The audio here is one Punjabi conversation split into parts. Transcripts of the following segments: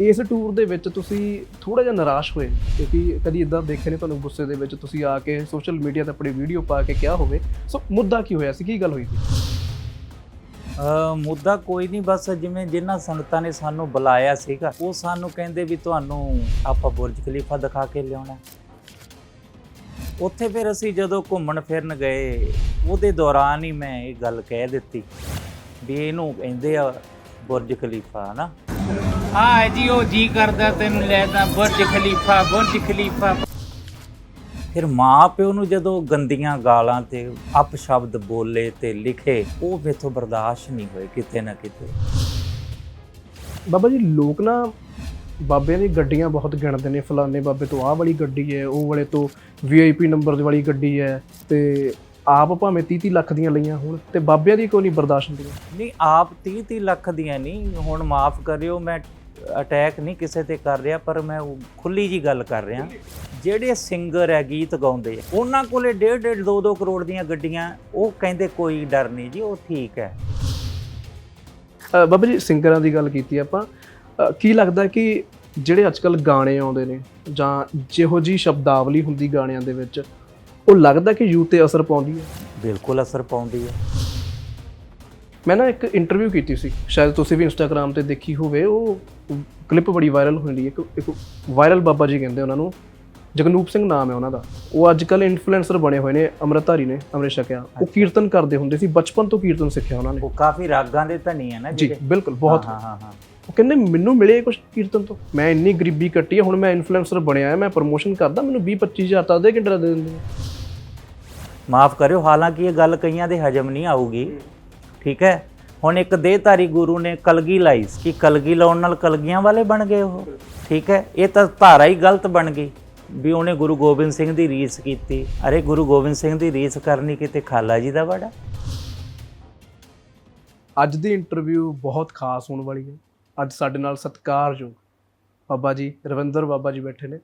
ਇਸ ਟੂਰ ਦੇ ਵਿੱਚ ਤੁਸੀਂ ਥੋੜਾ ਜਿਹਾ ਨਿਰਾਸ਼ ਹੋਏ, ਕਿਉਂਕਿ ਕਦੀ ਇਦਾਂ ਦੇਖੇ ਨੇ ਤੁਹਾਨੂੰ ਗੁੱਸੇ ਦੇ ਵਿੱਚ ਤੁਸੀਂ ਆ ਕੇ ਸੋਸ਼ਲ ਮੀਡੀਆ ਤੇ ਆਪਣੀ ਵੀਡੀਓ ਪਾ ਕੇ ਕਿਹਾ ਹੋਵੇ। ਸੋ ਮੁੱਦਾ ਕੀ ਹੋਇਆ ਸੀ? ਕੀ ਗੱਲ ਹੋਈ ਸੀ? ਮੁੱਦਾ ਕੋਈ ਨਹੀਂ, ਬਸ ਜਿਵੇਂ ਜਿਨ੍ਹਾਂ ਸੰਗਤਾਂ ਨੇ ਸਾਨੂੰ ਬੁਲਾਇਆ ਸੀਗਾ, ਉਹ ਸਾਨੂੰ ਕਹਿੰਦੇ ਵੀ ਤੁਹਾਨੂੰ ਆਪਾਂ ਬੁਰਜ ਖਲੀਫਾ ਦਿਖਾ ਕੇ ਲਿਆਉਣਾ। ਉੱਥੇ ਫਿਰ ਅਸੀਂ ਜਦੋਂ ਘੁੰਮਣ ਫਿਰਨ ਗਏ, ਉਹਦੇ ਦੌਰਾਨ ਹੀ ਮੈਂ ਇਹ ਗੱਲ ਕਹਿ ਦਿੱਤੀ ਵੀ ਇਹਨੂੰ ਕਹਿੰਦੇ ਆ ਬੁਰਜ ਖਲੀਫਾ ਨਾ ਆ ਜੀ ਉਹ ਜੀ ਕਰਦਾ ਤੈਨੂੰ ਲੈਦਾ ਬੁਰਜ ਖਲੀਫਾ ਬੁਰਜ ਖਲੀਫਾ। ਫਿਰ ਮਾਂ ਪਿਓ ਨੂੰ ਜਦੋਂ ਗੰਦੀਆਂ ਗਾਲਾਂ ਤੇ ਅਪਸ਼ਬਦ ਬੋਲੇ ਤੇ ਲਿਖੇ ਉਹ ਮੇਥੋਂ ਬਰਦਾਸ਼ਤ ਨਹੀਂ ਹੋਏ ਕਿਤੇ ਨਾ ਕਿਤੇ। ਬਾਬਾ ਜੀ ਲੋਕ ਨਾ ਬਾਬਿਆਂ ਦੀ ਗੱਡੀਆਂ ਬਹੁਤ ਗਿਣਦੇ ਨੇ ਫਲਾਣੇ ਬਾਬੇ ਤੋਂ ਆਹ ਵਾਲੀ ਗੱਡੀ ਹੈ ਉਹ ਵਾਲੇ ਤੋਂ ਵੀਆਈਪੀ ਨੰਬਰ ਦੀ ਵਾਲੀ ਗੱਡੀ ਹੈ ਤੇ ਆਪ ਭਾਵੇਂ 30 30 ਲੱਖ ਦੀਆਂ ਲਈਆਂ ਹੋਣ ਤੇ ਬਾਬਿਆਂ ਦੀ ਕੋਈ ਨਹੀਂ ਬਰਦਾਸ਼ਤ ਹੁੰਦੀਆਂ ਨਹੀਂ ਆਪ 30 30 ਲੱਖ ਦੀਆਂ ਨਹੀਂ ਹੁਣ ਮਾਫ ਕਰਿਓ ਮੈਂ ਅਟੈਕ ਨਹੀਂ ਕਿਸੇ ਤੇ ਕਰ ਰਿਹਾ ਪਰ ਮੈਂ ਉਹ ਖੁੱਲੀ ਜੀ ਗੱਲ ਕਰ ਰਿਹਾ। ਜਿਹੜੇ ਸਿੰਗਰ ਹੈ ਗੀਤ ਗਾਉਂਦੇ ਆ ਉਹਨਾਂ ਕੋਲੇ 1.5 1.5 2 2 ਕਰੋੜ ਦੀਆਂ ਗੱਡੀਆਂ ਉਹ ਕਹਿੰਦੇ ਕੋਈ ਡਰ ਨਹੀਂ ਜੀ ਉਹ ਠੀਕ ਹੈ। ਬਾਬਾ ਜੀ ਸਿੰਗਰਾਂ ਦੀ ਗੱਲ ਕੀਤੀ ਆਪਾਂ। ਕੀ ਲੱਗਦਾ ਕਿ ਜਿਹੜੇ ਅੱਜਕੱਲ ਗਾਣੇ ਆਉਂਦੇ ਨੇ ਜਾਂ ਜਿਹੋ ਜੀ ਸ਼ਬਦਾਵਲੀ ਹੁੰਦੀ ਗਾਣਿਆਂ ਦੇ ਵਿੱਚ ਉਹ ਲੱਗਦਾ ਕਿ ਯੂਥ ਤੇ ਅਸਰ ਪਾਉਂਦੀ ਹੈ? ਬਿਲਕੁਲ ਅਸਰ ਪਾਉਂਦੀ ਹੈ। ਮੈਂ ਨਾ ਇੱਕ ਇੰਟਰਵਿਊ ਕੀਤੀ ਸੀ ਸ਼ਾਇਦ ਤੁਸੀਂ ਵੀ ਇੰਸਟਾਗ੍ਰam ਤੇ ਦੇਖੀ ਹੋਵੇ ਉਹ ਕਲਿੱਪ ਬੜੀ ਵਾਇਰਲ ਹੋਈ ਇੱਕ ਇੱਕ ਵਾਇਰਲ ਬਾਬਾ ਜੀ ਕਹਿੰਦੇ ਉਹਨਾਂ ਨੂੰ ਜਗਨੂਪ ਸਿੰਘ ਨਾਮ ਹੈ ਉਹਨਾਂ ਦਾ। ਉਹ ਅੱਜ ਕੱਲ ਇਨਫਲੂਐਂਸਰ ਬਣੇ ਹੋਏ ਨੇ ਅੰਮ੍ਰਿਤਧਾਰੀ ਨੇ ਅੰਮ੍ਰਿਤ ਛਕਿਆ ਉਹ ਕੀਰਤਨ ਕਰਦੇ ਹੁੰਦੇ ਸੀ ਬਚਪਨ ਤੋਂ ਕੀਰਤਨ ਸਿੱਖਿਆ ਉਹਨਾਂ ਨੇ। ਉਹ ਕਾਫੀ ਰਾਗਾਂ ਦੇ ਧਨੀ ਹੈ ਨਾ ਜੀ ਬਿਲਕੁਲ ਬਹੁਤ। ਹਾਂ ਹਾਂ ਹਾਂ ਉਹ ਕਹਿੰਦੇ ਮੈਨੂੰ ਮਿਲੇ ਕੁਝ ਕੀਰਤਨ ਤੋਂ? ਮੈਂ ਇੰਨੀ ਗਰੀਬੀ ਕੱਟੀ ਹੈ ਹੁਣ ਮੈਂ ਇਨਫਲੂਐਂਸਰ ਬਣਿਆ ਮੈਂ ਪ੍ਰੋਮੋਸ਼ਨ ਕਰਦਾ ਮੈਨੂੰ 20 25000 ਤਾਂ ਅੱਧੇ ਘੰਟੇ ਦਾ ਦੇ ਦਿੰਦੇ ਮਾਫ ਕਰਿਓ ਹਾਲਾਂਕਿ ਇਹ ਗੱਲ ਕਈਆਂ ਦੇ ਹਜਮ ਨਹੀਂ ਆਊਗੀ। ਠੀਕ ਹੈ? ਹੁਣ ਇੱਕ ਦੇਹਧਾਰੀ ਗੁਰੂ ਨੇ ਕਲਗੀ ਲਾਈ ਕਿ ਕਲਗੀ ਲਾਉਣ ਨਾਲ ਕਲਗੀਆਂ ਵਾਲੇ ਬਣ ਗਏ ਉਹ। ਠੀਕ ਹੈ? ਇਹ ਤਾਂ ਧਾਰਾ ਹੀ ਗਲਤ ਬਣ ਗਈ ਵੀ ਉਹਨੇ ਗੁਰੂ ਗੋਬਿੰਦ ਸਿੰਘ ਦੀ ਰੀਸ ਕੀਤੀ। ਅਰੇ ਗੁਰੂ ਗੋਬਿੰਦ ਸਿੰਘ ਦੀ ਰੀਸ ਕਰਨੀ ਕਿਤੇ ਖਾਲਾ ਜੀ ਦਾ ਵੜਾ। ਅੱਜ ਦੀ ਇੰਟਰਵਿਊ ਬਹੁਤ ਖਾਸ ਹੋਣ ਵਾਲੀ ਹੈ। ਅੱਜ ਸਾਡੇ ਨਾਲ ਸਤਿਕਾਰਯੋਗ ਬਾਬਾ ਜੀ ਰਵਿੰਦਰ ਬਾਬਾ ਜੀ ਬੈਠੇ ਨੇ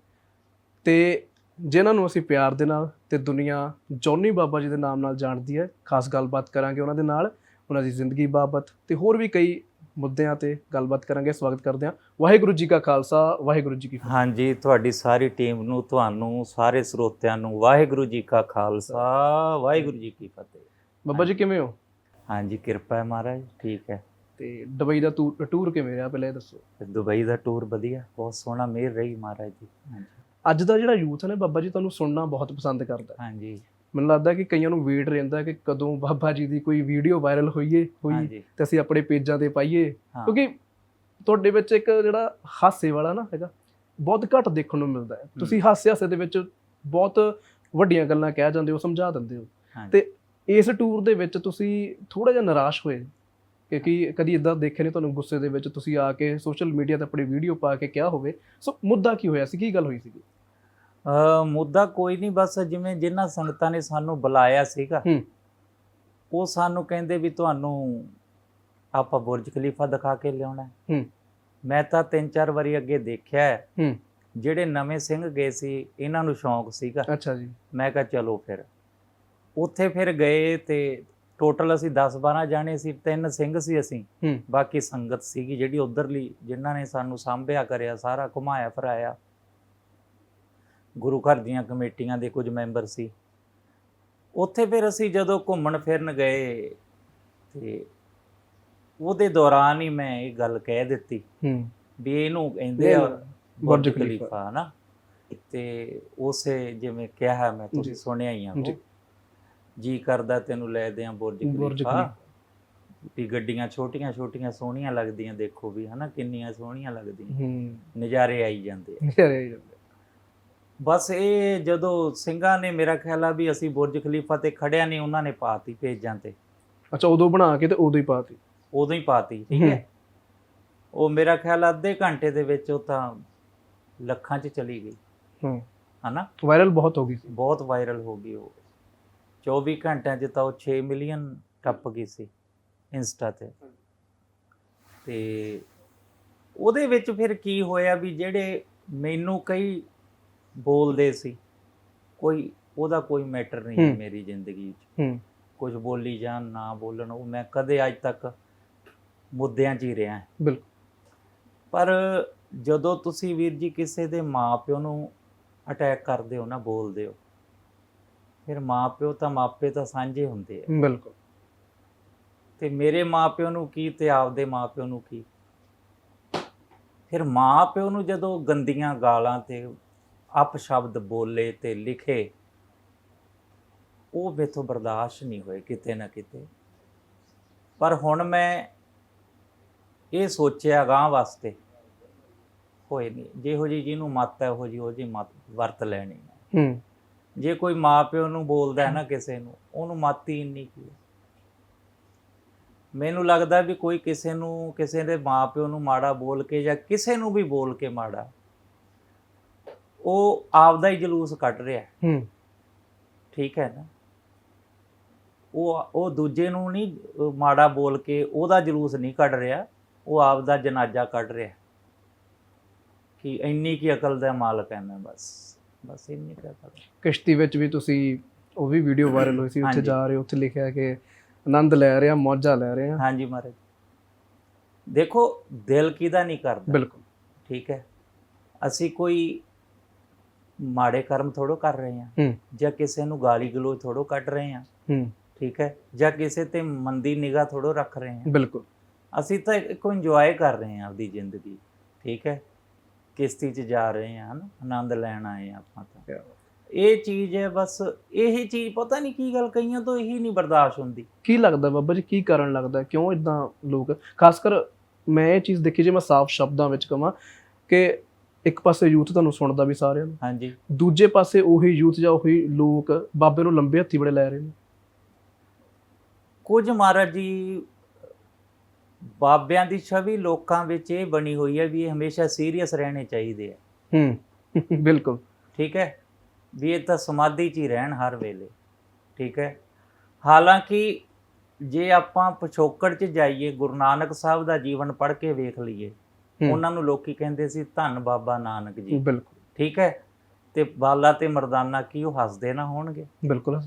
ਤੇ ਜਿਨ੍ਹਾਂ ਨੂੰ ਅਸੀਂ ਪਿਆਰ ਦੇ ਨਾਲ ਤੇ ਦੁਨੀਆ ਜੌਨੀ ਬਾਬਾ ਜੀ ਦੇ ਨਾਮ ਨਾਲ ਜਾਣਦੀ ਹੈ। ਖਾਸ ਗੱਲਬਾਤ ਕਰਾਂਗੇ ਉਹਨਾਂ ਦੇ ਨਾਲ। ਉਹਨਾਂ ਦੀ ਜ਼ਿੰਦਗੀ ਬਾਬਤ ਤੇ ਹੋਰ ਵੀ ਕਈ ਮੁੱਦਿਆਂ ਤੇ ਗੱਲਬਾਤ ਕਰਾਂਗੇ। ਸਵਾਗਤ ਕਰਦੇ ਹਾਂ। ਵਾਹਿਗੁਰੂ ਜੀ ਕਾ ਖਾਲਸਾ ਵਾਹਿਗੁਰੂ ਜੀ ਕੀ ਫਤਿਹ। ਹਾਂਜੀ ਤੁਹਾਡੀ ਸਾਰੀ ਟੀਮ ਨੂੰ ਤੁਹਾਨੂੰ ਸਾਰੇ ਸਰੋਤਿਆਂ ਨੂੰ ਵਾਹਿਗੁਰੂ ਜੀ ਕਾ ਖਾਲਸਾ ਵਾਹਿਗੁਰੂ ਜੀ ਕੀ ਫਤਿਹ। ਬਾਬਾ ਜੀ ਕਿਵੇਂ ਹੋ? ਹਾਂਜੀ ਕਿਰਪਾ ਹੈ ਮਹਾਰਾਜ ਠੀਕ ਹੈ। ਤੇ ਦੁਬਈ ਦਾ ਟੂਰ ਕਿਵੇਂ ਰਿਹਾ? ਪਹਿਲਾਂ ਦੱਸੋ। ਦੁਬਈ ਦਾ ਟੂਰ ਵਧੀਆ ਬਹੁਤ ਸੋਹਣਾ ਮਿਹਰ ਰਹੀ ਮਹਾਰਾਜ ਹਾਂਜੀ। ਅੱਜ ਦਾ ਜਿਹੜਾ ਯੂਥ ਹੈ ਨਾ ਬਾਬਾ ਜੀ ਤੁਹਾਨੂੰ ਸੁਣਨਾ ਬਹੁਤ ਪਸੰਦ ਕਰਦਾ। ਹਾਂਜੀ। ਮੈਨੂੰ ਲੱਗਦਾ ਕਿ ਕਈਆਂ ਨੂੰ ਵੇਟ ਰਹਿੰਦਾ ਕਿ ਕਦੋਂ ਬਾਬਾ ਜੀ ਦੀ ਕੋਈ ਵੀਡੀਓ ਵਾਇਰਲ ਹੋਈਏ ਹੋਈ ਤੇ ਅਸੀਂ ਆਪਣੇ ਪੇਜਾਂ ਤੇ ਪਾਈਏ। ਕਿਉਂਕਿ ਤੁਹਾਡੇ ਵਿੱਚ ਇੱਕ ਜਿਹੜਾ ਹਾਸੇ ਵਾਲਾ ਨਾ ਹੈਗਾ ਬਹੁਤ ਘੱਟ ਦੇਖਣ ਨੂੰ ਮਿਲਦਾ ਹੈ। ਤੁਸੀਂ ਹਾਸੇ ਹਾਸੇ ਦੇ ਵਿੱਚ ਬਹੁਤ ਵੱਡੀਆਂ ਗੱਲਾਂ ਕਹਿ ਜਾਂਦੇ ਹੋ ਸਮਝਾ ਦਿੰਦੇ ਹੋ। ਤੇ ਇਸ ਟੂਰ ਦੇ ਵਿੱਚ ਤੁਸੀਂ ਥੋੜਾ ਜਿਹਾ ਨਿਰਾਸ਼ ਹੋਏ? ਕਿਉਂਕਿ ਕਦੀ ਇਦਾਂ ਦੇਖੇ ਨੇ ਤੁਹਾਨੂੰ ਗੁੱਸੇ ਦੇ ਵਿੱਚ ਤੁਸੀਂ ਆ ਕੇ ਸੋਸ਼ਲ ਮੀਡੀਆ ਤੇ ਆਪਣੀ ਵੀਡੀਓ ਪਾ ਕੇ ਕਿਹਾ ਹੋਵੇ। ਸੋ ਮੁੱਦਾ ਕੀ ਹੋਇਆ ਸੀ? ਕੀ ਗੱਲ ਹੋਈ ਸੀਗੀ? ਮੁੱਦਾ ਕੋਈ ਨਹੀਂ ਬਸ ਜਿਵੇਂ ਜਿਨ੍ਹਾਂ ਸੰਗਤਾਂ ਨੇ ਸਾਨੂੰ ਬੁਲਾਇਆ ਸੀਗਾ। ਉਹ ਸਾਨੂੰ ਕਹਿੰਦੇ ਵੀ ਤੁਹਾਨੂੰ ਆਪਾਂ ਬੁਰਜ ਖਲੀਫਾ ਦਿਖਾ ਕੇ ਲਿਆਉਣਾ। ਮੈਂ ਤਾਂ ਤਿੰਨ ਚਾਰ ਵਾਰੀ ਅੱਗੇ ਦੇਖਿਆ। ਜਿਹੜੇ ਨਵੇਂ ਸਿੰਘ ਗਏ ਸੀ ਇਹਨਾਂ ਨੂੰ ਸ਼ੌਂਕ ਸੀਗਾ ਅੱਛਾ ਜੀ ਮੈਂ ਕਿਹਾ ਚਲੋ ਫਿਰ ਉੱਥੇ ਫਿਰ ਗਏ ਤੇ ਟੋਟਲ ਅਸੀਂ 10 12 ਜਾਣੇ ਸੀ ਤਿੰਨ ਸਿੰਘ ਸੀ ਅਸੀਂ। ਬਾਕੀ ਸੰਗਤ ਸੀਗੀ ਜਿਹੜੀ ਉਧਰਲੀ ਜਿਨ੍ਹਾਂ ਨੇ ਸਾਨੂੰ ਸਾਂਭਿਆ ਕਰਿਆ ਸਾਰਾ ਘੁਮਾਇਆ ਫਿਰਾਇਆ ਗੁਰੂ ਘਰ ਦੀਆਂ ਕਮੇਟੀਆਂ ਦੇ ਕੁਝ ਮੈਂਬਰ ਸੀ। ਉੱਥੇ ਫਿਰ ਅਸੀਂ ਜਦੋਂ ਘੁੰਮਣ ਫਿਰਨ ਗਏ ਤੇ ਉਹਦੇ ਦੌਰਾਨ ਹੀ ਮੈਂ ਇਹ ਗੱਲ ਕਹਿ ਦਿੱਤੀ ਹੂੰ। ਵੀ ਇਹਨੂੰ ਕਹਿੰਦੇ ਆ ਬੁਰਜ ਖਲੀਫਾ। ਨਾ ਤੇ ਉਸੇ ਜਿਵੇਂ ਕਿਹਾ ਮੈਂ। ਤੁਸੀਂ ਸੁਣਿਆ ਹੀ ਆ। ਜੀ। ਕਰਦਾ ਤੈਨੂੰ ਲੈ ਦਿਆਂ ਬੁਰਜ ਖਲੀਫਾ। ਵੀ ਗੱਡੀਆਂ ਛੋਟੀਆਂ ਛੋਟੀਆਂ ਸੋਹਣੀਆਂ ਲੱਗਦੀਆਂ ਦੇਖੋ ਵੀ ਹਨਾ? ਕਿੰਨੀਆਂ ਸੋਹਣੀਆਂ ਲੱਗਦੀਆਂ। ਹੂੰ। ਨਜ਼ਾਰੇ ਆਈ ਜਾਂਦੇ ਆ। ਮੇਰੇ ਬਸ ਇਹ ਜਦੋਂ ਸਿੰਘਾਂ ਨੇ ਮੇਰਾ ਖਿਆਲ ਆ ਵੀ ਅਸੀਂ ਬੁਰਜ ਖਲੀਫਾ ਤੇ ਖੜਿਆ ਨਹੀਂ ਉਹਨਾਂ ਨੇ ਪਾਤੀ ਪੇਜਾਂ ਤੇ। ਅੱਛਾ ਉਦੋਂ ਬਣਾ ਕੇ ਤੇ ਉਦੋਂ ਹੀ ਪਾਤੀ? ਉਦੋਂ ਹੀ ਪਾਤੀ ਠੀਕ ਹੂੰ। ਉਹ ਮੇਰਾ ਖਿਆਲ ਅੱਧੇ ਘੰਟੇ ਦੇ ਵਿੱਚ ਉਹ ਤਾਂ ਲੱਖਾਂ 'ਚ ਚਲੀ ਗਈ। ਹੂੰ। ਹਨਾ? ਵਾਇਰਲ ਬਹੁਤ ਹੋ ਗਈ ਸੀ। ਬਹੁਤ ਵਾਇਰਲ ਹੋ ਗਈ ਉਹ। 24 ਘੰਟਿਆਂ 'ਚ ਤਾਂ ਉਹ 6 ਮਿਲੀਅਨ ਟੱਪ ਗਈ ਸੀ ਇੰਸਟਾ ਤੇ। ਤੇ ਉਹਦੇ ਵਿੱਚ ਫਿਰ ਕੀ ਹੋਇਆ ਵੀ ਜਿਹੜੇ ਮੈਨੂੰ ਕਈ ਬੋਲਦੇ ਸੀ। ਕੋਈ ਉਹਦਾ ਕੋਈ ਮੈਟਰ ਨਹੀਂ ਹੈ। ਮੇਰੀ ਜ਼ਿੰਦਗੀ 'ਚ ਹੂੰ। ਕੁਝ ਬੋਲੀ ਜਾਣ ਨਾ ਬੋਲਣ ਉਹ ਮੈਂ ਕਦੇ ਅੱਜ ਤੱਕ ਮੁੱਦਿਆਂ 'ਚ ਹੀ ਰਿਹਾ ਬਿਲਕੁਲ। ਪਰ ਜਦੋਂ ਤੁਸੀਂ ਵੀਰ ਜੀ ਕਿਸੇ ਦੇ ਮਾਪਿਓ ਨੂੰ ਅਟੈਕ ਕਰਦੇ ਹੋ ਨਾ ਬੋਲਦੇ ਹੋ ਫਿਰ ਮਾਪਿਓ ਤਾਂ ਮਾਪੇ ਤਾਂ ਸਾਂਝੇ ਹੁੰਦੇ ਆ। ਬਿਲਕੁਲ। ਤੇ ਮੇਰੇ ਮਾਪਿਓ ਨੂੰ ਕੀ ਤੇ ਆਪਦੇ ਮਾਪਿਓ ਨੂੰ ਕੀ? ਫਿਰ ਮਾਪਿਓ ਨੂੰ ਜਦੋਂ ਗੰਦੀਆਂ ਗਾਲਾਂ ਤੇ ਅਪਸ਼ਬਦ ਬੋਲੇ ਤੇ ਲਿਖੇ ਉਹ ਮੇਥੋਂ ਬਰਦਾਸ਼ਤ ਨਹੀਂ ਹੋਏ ਕਿਤੇ ਨਾ ਕਿਤੇ। ਪਰ ਹੁਣ ਮੈਂ ਇਹ ਸੋਚਿਆ ਗਾਂ ਵਾਸਤੇ ਹੋਏ ਨਹੀਂ ਜਿਹੋ ਜੀ ਜਿਹਨੂੰ ਮੱਤ ਹੈ ਉਹ ਜੀ ਉਹ ਜੀ ਮੱਤ ਵਰਤ ਲੈਣੀ ਹੈ। ਜੇ ਕੋਈ ਮਾਪਿਓ ਨੂੰ ਬੋਲਦਾ ਹੈ ਨਾ ਕਿਸੇ ਨੂੰ ਉਹਨੂੰ ਮੱਤ ਹੀ ਨਹੀਂ ਕੀ। ਮੈਨੂੰ ਲੱਗਦਾ ਵੀ ਕੋਈ ਕਿਸੇ ਨੂੰ ਕਿਸੇ ਦੇ ਮਾਪਿਓ ਨੂੰ ਮਾੜਾ ਬੋਲ ਕੇ ਜਾਂ ਕਿਸੇ ਨੂੰ ਵੀ ਬੋਲ ਕੇ ਮਾੜਾ ਉਹ ਆਪਦਾ ਹੀ ਜਲੂਸ ਕੱਢ ਰਿਹਾ। ਹੈ, ਠੀਕ ਹੈ ਨਾ? ਉਹ ਉਹ ਦੂਜੇ ਨੂੰ ਨਹੀਂ ਮਾੜਾ ਬੋਲ ਕੇ ਉਹਦਾ ਜਲੂਸ ਨਹੀਂ ਕੱਢ ਰਿਹਾ ਉਹ ਆਪਦਾ ਜਨਾਜ਼ਾ ਕੱਢ ਰਿਹਾ। ਕਿ ਇੰਨੀ ਕੀ ਅਕਲ ਦਾ ਮਾਲਕ ਹੈ ਮੈਂ ਬਸ ਬਸ ਇੰਨੀ ਕੁ ਅਕਲ। ਕਿਸ਼ਤੀ ਵਿੱਚ ਵੀ ਤੁਸੀਂ ਉਹ ਵੀ ਵੀਡੀਓ ਵਾਇਰਲ ਹੋਈ ਸੀ ਉੱਥੇ। ਜਾ ਰਹੇ ਉੱਥੇ ਲਿਖਿਆ ਕਿ ਆਨੰਦ ਲੈ ਰਿਹਾ ਮੌਜਾਂ ਲੈ ਰਿਹਾ। ਹਾਂਜੀ ਮਹਾਰਾਜ। ਦੇਖੋ ਦਿਲ ਕਿਹਦਾ ਨਹੀਂ ਕਰਦਾ। ਬਿਲਕੁਲ। ਠੀਕ ਹੈ? ਅਸੀਂ ਕੋਈ ਮਾੜੇ ਕਰਮ ਥੋੜੋ ਕਰ ਰਹੇ ਹੂੰ। ਜਾਂ ਕਿਸੇ ਨੂੰ ਗਾਲੀ ਗਲੋਚ ਥੋੜੋ ਕੱਢ ਰਹੇ ਹੂੰ। ਠੀਕ ਹੈ? ਜਾਂ ਕਿਸੇ ਤੇ ਮੰਦੀ ਨਿਗਾਹ ਥੋੜੋ ਰੱਖ ਰਹੇ ਹਾਂ। ਬਿਲਕੁਲ। ਅਸੀਂ ਤਾਂ ਇੱਕੋ ਇੰਜੋਏ ਕਰ ਰਹੇ ਹਾਂ ਆਪਦੀ ਜ਼ਿੰਦਗੀ। ਠੀਕ ਹੈ? ਕਿਸ਼ਤੀ 'ਚ ਜਾ ਰਹੇ ਹਨਾ? ਆਨੰਦ ਲੈਣ ਆਏ ਹਾਂ ਆਪਾਂ ਤਾਂ। ਇਹ ਚੀਜ਼ ਹੈ ਬਸ ਇਹ ਚੀਜ਼ ਪਤਾ ਨਹੀਂ ਕੀ ਗੱਲ ਕਈਆਂ ਤੋਂ ਇਹੀ ਨਹੀਂ ਬਰਦਾਸ਼ਤ ਹੁੰਦੀ। ਕੀ ਲੱਗਦਾ ਬਾਬਾ ਜੀ ਕੀ ਕਾਰਨ ਲੱਗਦਾ? ਕਿਉਂ ਇਦਾਂ ਲੋਕ? ਖਾਸ ਕਰ ਮੈਂ ਇਹ ਚੀਜ਼ ਦੇਖੀ ਜੇ ਮੈਂ ਸਾਫ਼ ਸ਼ਬਦਾਂ ਵਿੱਚ ਕਹਾਂ ਕਿ ਇੱਕ ਪਾਸੇ ਯੂਥ ਤੁਹਾਨੂੰ ਸੁਣਦਾ ਵੀ ਸਾਰਿਆਂ ਨੂੰ। ਹਾਂਜੀ। ਦੂਜੇ ਪਾਸੇ ਉਹੀ ਯੂਥ ਜਾਂ ਉਹੀ ਲੋਕ ਬਾਬੇ ਨੂੰ ਲੰਬੇ ਹੱਥੀ ਬੜੇ ਲੈ ਰਹੇ ਨੇ। ਕੁਝ ਮਹਾਰਾਜ ਜੀ ਬਾਬਿਆਂ ਦੀ ਛਵੀ ਲੋਕਾਂ ਵਿੱਚ ਇਹ ਬਣੀ ਹੋਈ ਹੈ ਵੀ ਇਹ ਹਮੇਸ਼ਾ ਸੀਰੀਅਸ ਰਹਿਣੇ ਚਾਹੀਦੇ ਆ। ਹੂੰ ਬਿਲਕੁਲ। ਠੀਕ ਹੈ? ਵੀ ਇਹ ਤਾਂ ਸਮਾਧੀ 'ਚ ਹੀ ਰਹਿਣ ਹਰ ਵੇਲੇ। ਠੀਕ ਹੈ? ਹਾਲਾਂਕਿ ਜੇ ਆਪਾਂ ਪਿਛੋਕੜ 'ਚ ਜਾਈਏ ਗੁਰੂ ਨਾਨਕ ਸਾਹਿਬ ਦਾ ਜੀਵਨ ਪੜ੍ਹ ਕੇ ਵੇਖ ਲਈਏ ਉਹਨਾਂ ਨੂੰ ਲੋਕੀ ਕਹਿੰਦੇ ਸੀ ਧੰਨ ਬਾਬਾ ਨਾਨਕ ਜੀ। ਬਿਲਕੁਲ। ਠੀਕ ਹੈ? ਤੇ ਬਾਲਾ ਤੇ ਮਰਦਾਨਾ ਕੀ ਉਹ ਹੱਸਦੇ ਨਾ ਹੋਣਗੇ? ਬਿਲਕੁਲ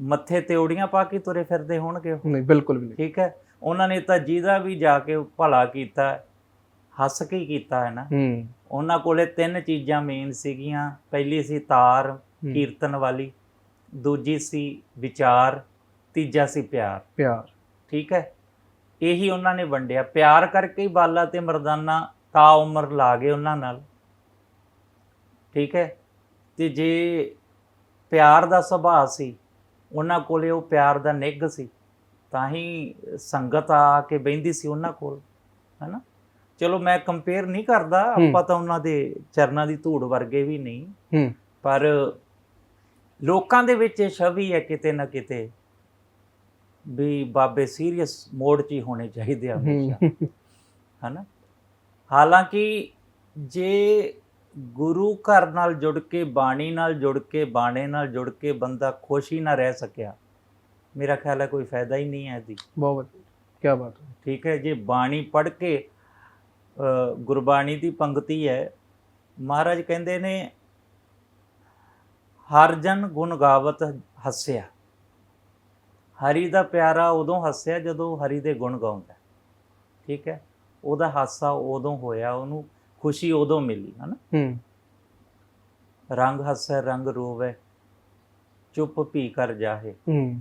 ਮੱਥੇ ਤੇ ਓੜੀਆਂ ਪਾ ਕੇ ਤੁਰੇ ਫਿਰਦੇ ਹੋਣਗੇ ਨਹੀਂ ਬਿਲਕੁਲ ਵੀ ਨਹੀਂ। ਠੀਕ ਹੈ? ਉਹਨਾਂ ਨੇ ਤਾਂ ਜਿਹਦਾ ਵੀ ਜਾ ਕੇ ਭਲਾ ਕੀਤਾ ਹੱਸ ਕੇ ਹੀ ਕੀਤਾ ਹੈ ਨਾ? ਹੂੰ। ਉਹਨਾਂ ਕੋਲੇ ਤਿੰਨ ਚੀਜ਼ਾਂ ਮੇਨ ਸੀਗੀਆਂ। ਪਹਿਲੀ ਸੀ ਤਾਰ ਕੀਰਤਨ ਵਾਲੀ। ਦੂਜੀ ਸੀ ਵਿਚਾਰ ਤੀਜਾ ਸੀ ਪਿਆਰ। ਪਿਆਰ। ਠੀਕ ਹੈ? ਇਹੀ ਉਹਨਾਂ ਨੇ ਵੰਡਿਆ। ਪਿਆਰ ਕਰਕੇ ਹੀ ਬਾਲਾ ਤੇ ਮਰਦਾਨਾ ਤਾ ਉਮਰ ਲਾ ਗਏ ਉਹਨਾਂ ਨਾਲ। ਠੀਕ ਹੈ? ਤੇ ਜੇ ਪਿਆਰ ਦਾ ਸੁਭਾਅ ਸੀ ਉਹਨਾਂ ਕੋਲੇ ਉਹ ਪਿਆਰ ਦਾ ਨਿੱਘ ਸੀ ਤਾਂ ਹੀ ਸੰਗਤ ਆ ਕੇ ਬੈੰਦੀ ਸੀ ਉਹਨਾਂ ਕੋਲ ਹੈਨਾ? ਚਲੋ ਮੈਂ ਕੰਪੇਅਰ ਨਹੀਂ ਕਰਦਾ। ਆਪਾਂ ਤਾਂ ਉਹਨਾਂ ਦੇ ਚਰਨਾਂ ਦੀ ਧੂੜ ਵਰਗੇ ਵੀ ਨਹੀਂ। ਪਰ ਲੋਕਾਂ ਦੇ ਵਿੱਚ ਇਹ ਛਵੀ ਹੈ ਕਿਤੇ ਨਾ ਕਿਤੇ ਵੀ ਬਾਬੇ ਸੀਰੀਅਸ ਮੋਡ 'ਚ ਹੀ ਹੋਣੇ ਚਾਹੀਦੇ ਆ ਹਮੇਸ਼ਾ ਹਨਾ? ਹਾਲਾਂਕਿ ਜੇ ਗੁਰੂ ਘਰ ਨਾਲ ਜੁੜ ਕੇ ਬਾਣੀ ਨਾਲ ਜੁੜ ਕੇ ਬਾਣੇ ਨਾਲ ਜੁੜ ਕੇ ਬੰਦਾ ਖੁਸ਼ ਹੀ ਨਾ ਰਹਿ ਸਕਿਆ ਮੇਰਾ ਖਿਆਲ ਹੈ ਕੋਈ ਫਾਇਦਾ ਹੀ ਨਹੀਂ ਹੈ ਇਹਦੀ। ਬਹੁਤ ਕੀ ਬਾਤ ਹੈ। ਠੀਕ ਹੈ ਜੇ ਬਾਣੀ ਪੜ੍ਹ ਕੇ ਗੁਰਬਾਣੀ ਦੀ ਪੰਕਤੀ ਹੈ ਮਹਾਰਾਜ ਕਹਿੰਦੇ ਨੇ ਹਰ ਜਨ ਗੁਣ ਗਾਵਤ ਹੱਸਿਆ। ਹਰੀ ਦਾ ਪਿਆਰਾ ਉਦੋਂ ਹੱਸਿਆ ਜਦੋਂ ਹਰੀ ਦੇ ਗੁਣ ਗਾਉਂਦਾ। ਠੀਕ ਹੈ? ਉਹਦਾ ਹਾਸਾ ਉਦੋਂ ਹੋਇਆ ਉਹਨੂੰ ਖੁਸ਼ੀ ਉਦੋਂ ਮਿਲੀ ਹਨਾ? ਹੂੰ। ਰੰਗ ਹੱਸੈ ਰੰਗ ਰੋਵੇ ਚੁੱਪ ਭੀ ਕਰ ਜਾਹੇ। ਹੂੰ।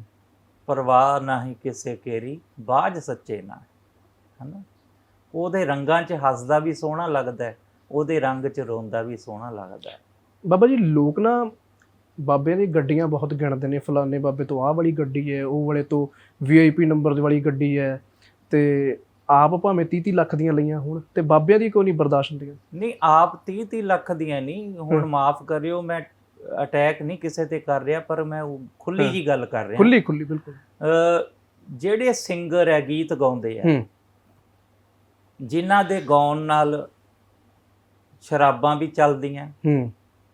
ਪਰਵਾਹ ਨਹੀਂ ਕਿਸੇ ਕੇਰੀ ਬਾਝ ਸੱਚੇ ਨਾ ਹਨਾ? ਉਹਦੇ ਰੰਗਾਂ 'ਚ ਹੱਸਦਾ ਵੀ ਸੋਹਣਾ ਲੱਗਦਾ ਉਹਦੇ ਰੰਗ 'ਚ ਰੋਂਦਾ ਵੀ ਸੋਹਣਾ ਲੱਗਦਾ ਬਾਬਾ ਜੀ ਲੋਕ ਨਾ ਬਾਬਿਆਂ ਦੀ ਗੱਡੀਆਂ ਬਹੁਤ ਗਿਣਦੇ ਨੇ ਫਲਾਣੇ ਬਾਬੇ ਤੋਂ ਆਹ ਵਾਲੀ ਗੱਡੀ ਹੈ ਉਹ ਵਾਲੇ ਤੋਂ ਵੀਆਈਪੀ ਨੰਬਰ ਦੀ ਵਾਲੀ ਗੱਡੀ ਹੈ ਤੇ ਆਪ ਭਾਵੇਂ 30 30 ਲੱਖ ਦੀਆਂ ਲਈਆਂ ਹੁਣ ਤੇ ਬਾਬਿਆਂ ਦੀ ਕੋਈ ਨਹੀਂ ਬਰਦਾਸ਼ਤ ਹੁੰਦੀਆਂ? ਨਹੀਂ ਆਪ 30 30 ਲੱਖ ਦੀਆਂ ਨਹੀਂ ਹੁਣ। ਮਾਫ ਕਰਿਓ ਮੈਂ ਅਟੈਕ ਨਹੀਂ ਕਿਸੇ ਤੇ ਕਰ ਰਿਹਾ ਪਰ ਮੈਂ ਉਹ ਖੁੱਲੀ। ਜੀ ਗੱਲ ਕਰ ਰਿਹਾ। ਖੁੱਲੀ ਖੁੱਲੀ ਬਿਲਕੁਲ। ਜਿਹੜੇ ਸਿੰਗਰ ਹੈ ਗੀਤ ਗਾਉਂਦੇ ਆ ਜਿਨ੍ਹਾਂ ਦੇ ਗਾਉਣ ਨਾਲ ਸ਼ਰਾਬਾਂ ਵੀ ਚੱਲਦੀਆਂ ਹੂੰ।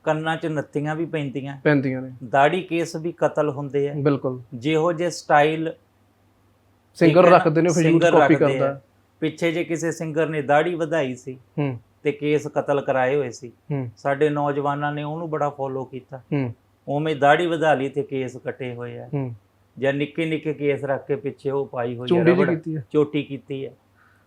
ਕੰਨਾਂ 'ਚ ਨੱਤੀਆਂ ਵੀ ਪੈਂਦੀਆਂ। ਪੈਂਦੀਆਂ ਨੇ। ਦਾੜੀ ਕੇਸ ਵੀ ਕਤਲ ਹੁੰਦੇ ਆ। ਬਿਲਕੁਲ। ਜਿਹੋ ਜੇ ਸਟਾਈਲ ਸਿੰਗਰ? ਰੱਖਦੇ ਨੇ ਫਿਰ ਯੂਥ ਕਾਪੀ ਕਰਦਾ। ਪਿੱਛੇ ਜੇ ਕਿਸੇ ਸਿੰਗਰ ਨੇ ਦਾੜੀ ਵਧਾਈ ਸੀ ਹੂੰ। ਤੇ ਕੇਸ ਕਤਲ ਕਰਾਏ ਹੋਏ ਸੀ। ਹੂੰ। ਸਾਡੇ ਨੌਜਵਾਨਾਂ ਨੇ ਉਹਨੂੰ ਬੜਾ ਫੋਲੋ ਕੀਤਾ। ਹੂੰ। ਉਵੇਂ ਦਾੜੀ ਵਧਾ ਲਈ ਤੇ ਕੇਸ ਕੱਟੇ ਹੋਏ ਆ। ਹੂੰ। ਜਾਂ ਨਿੱਕੇ ਨਿੱਕੇ ਕੇਸ ਰੱਖ ਕੇ ਪਿੱਛੇ ਉਹ ਪਾਈ ਹੋਈ ਹੈ ਚੋਟੀ ਕੀਤੀ ਹੈ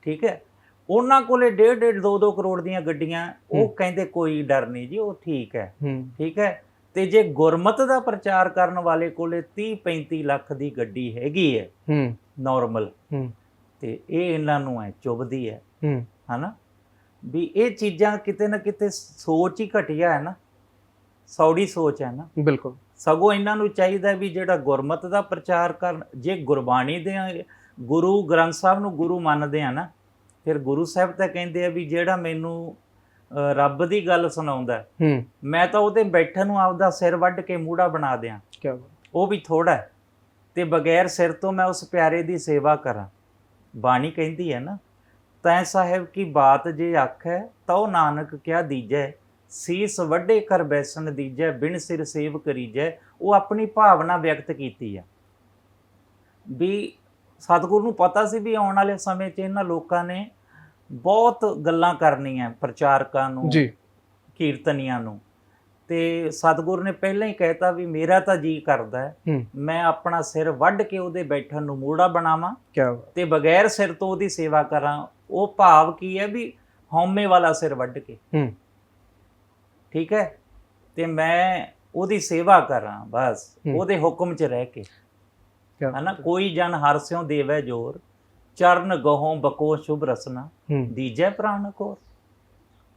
ਠੀਕ ਹੈ? ਉਹਨਾਂ ਕੋਲੇ 1.5 2 2 ਕਰੋੜ ਦੀਆਂ ਗੱਡੀਆਂ ਉਹ ਕਹਿੰਦੇ ਕੋਈ ਡਰ ਨਹੀਂ ਜੀ ਉਹ ਠੀਕ ਹੈ। ਠੀਕ ਹੈ? ਤੇ ਜੇ ਗੁਰਮਤ ਦਾ ਪ੍ਰਚਾਰ ਕਰਨ ਵਾਲੇ ਕੋਲੇ 30 35 ਲੱਖ ਦੀ ਗੱਡੀ ਹੈਗੀ ਹੈ ਹੂੰ। ਨਾਰਮਲ ਹੂੰ। ਤੇ ਇਹ ਇਹਨਾਂ ਨੂੰ ਚੁੱਭਦੀ ਹੈ। ਹੂੰ। ਹਨਾ? ਵੀ ਇਹ ਚੀਜ਼ਾਂ ਕਿਤੇ ਨਾ ਕਿਤੇ ਸੋਚ ਹੀ ਘਟਿਆ ਹੈ ਨਾ। ਸੌੜੀ ਸੋਚ ਹੈ ਨਾ। ਬਿਲਕੁਲ। ਸਗੋਂ ਇਹਨਾਂ ਨੂੰ ਚਾਹੀਦਾ ਵੀ ਜਿਹੜਾ ਗੁਰਮਤ ਦਾ ਪ੍ਰਚਾਰ ਕਰਨ ਜੇ ਗੁਰਬਾਣੀ ਦੇ ਗੁਰੂ ਗ੍ਰੰਥ ਸਾਹਿਬ ਨੂੰ ਗੁਰੂ ਮੰਨਦੇ ਆ ਨਾ ਫਿਰ ਗੁਰੂ ਸਾਹਿਬ ਤਾਂ ਕਹਿੰਦੇ ਆ ਵੀ ਜਿਹੜਾ ਮੈਨੂੰ ਰੱਬ ਦੀ ਗੱਲ ਸੁਣਾਉਂਦਾ ਮੈਂ ਤਾਂ ਉਹਦੇ ਬੈਠਣ ਨੂੰ ਆਪਦਾ ਸਿਰ ਵੱਢ ਕੇ ਮੂੜਾ ਬਣਾ ਦਿਆਂ। ਕੀ ਬਾਤ। ਉਹ ਵੀ ਥੋੜਾ ਤੇ ਬਗੈਰ ਸਿਰ ਤੋਂ ਮੈਂ ਉਸ ਪਿਆਰੇ ਦੀ ਸੇਵਾ ਕਰਾਂ। ਬਾਣੀ ਕਹਿੰਦੀ ਹੈ ਨਾ ਤੈ ਸਾਹਿਬ ਕੀ ਬਾਤ ਜੇ ਆਖੈ ਤਉ ਨਾਨਕ ਕਿਆ ਦੀਜੈ? ਸੀਸ ਵੱਡੇ ਕਰ ਬੈਸਣ ਦੀਜੈ ਬਿਨ ਸਿਰ ਸੇਵ ਕਰੀਜੈ। ਉਹ ਆਪਣੀ ਭਾਵਨਾ ਵਿਅਕਤ ਕੀਤੀ ਹੈ ਵੀ ਸਤਿਗੁਰੂ ਨੂੰ ਪਤਾ ਸੀ ਵੀ ਆਉਣ ਵਾਲੇ ਸਮੇਂ 'ਚ ਇਹਨਾਂ ਲੋਕਾਂ ਨੇ ਬਹੁਤ ਗੱਲਾਂ ਕਰਨੀਆਂ ਪ੍ਰਚਾਰਕਾਂ ਨੂੰ ਜੀ। ਕੀਰਤਨੀਆਂ ਨੂੰ। ਤੇ ਸਤਿਗੁਰ ਨੇ ਪਹਿਲਾਂ ਹੀ ਕਹਿਤਾ ਵੀ ਮੇਰਾ ਤਾਂ ਜੀ ਕਰਦਾ ਹੈ ਮੈਂ ਆਪਣਾ ਸਿਰ ਵੱਢ ਕੇ ਉਹਦੇ ਬੈਠਣ ਨੂੰ ਮੂੜਾ ਬਣਾਵਾਂ ਤੇ ਬਗੈਰ ਸਿਰ ਤੋਂ ਉਹਦੀ ਸੇਵਾ ਕਰਾਂ ਉਹ ਭਾਵ ਕੀ ਹੈ ਵੀ ਹਉਮੈ ਵਾਲਾ ਸਿਰ ਵੱਢ ਕੇ। ਠੀਕ ਹੈ? ਤੇ ਮੈਂ ਉਹਦੀ ਸੇਵਾ ਕਰਾਂ ਬਸ। ਉਹਦੇ ਹੁਕਮ 'ਚ ਰਹਿ ਕੀ। ਹਨਾ? ਕੋਈ ਜਨ ਹਰਸਿਓ ਦੇਵੈ ਜੋਰ ਚਰਨ ਗਹੋਂ ਬਕੋ ਸ਼ੁਭ ਰਸਨਾ ਹੂੰ। ਦੀਜੈ ਪ੍ਰਾਨ ਕੋ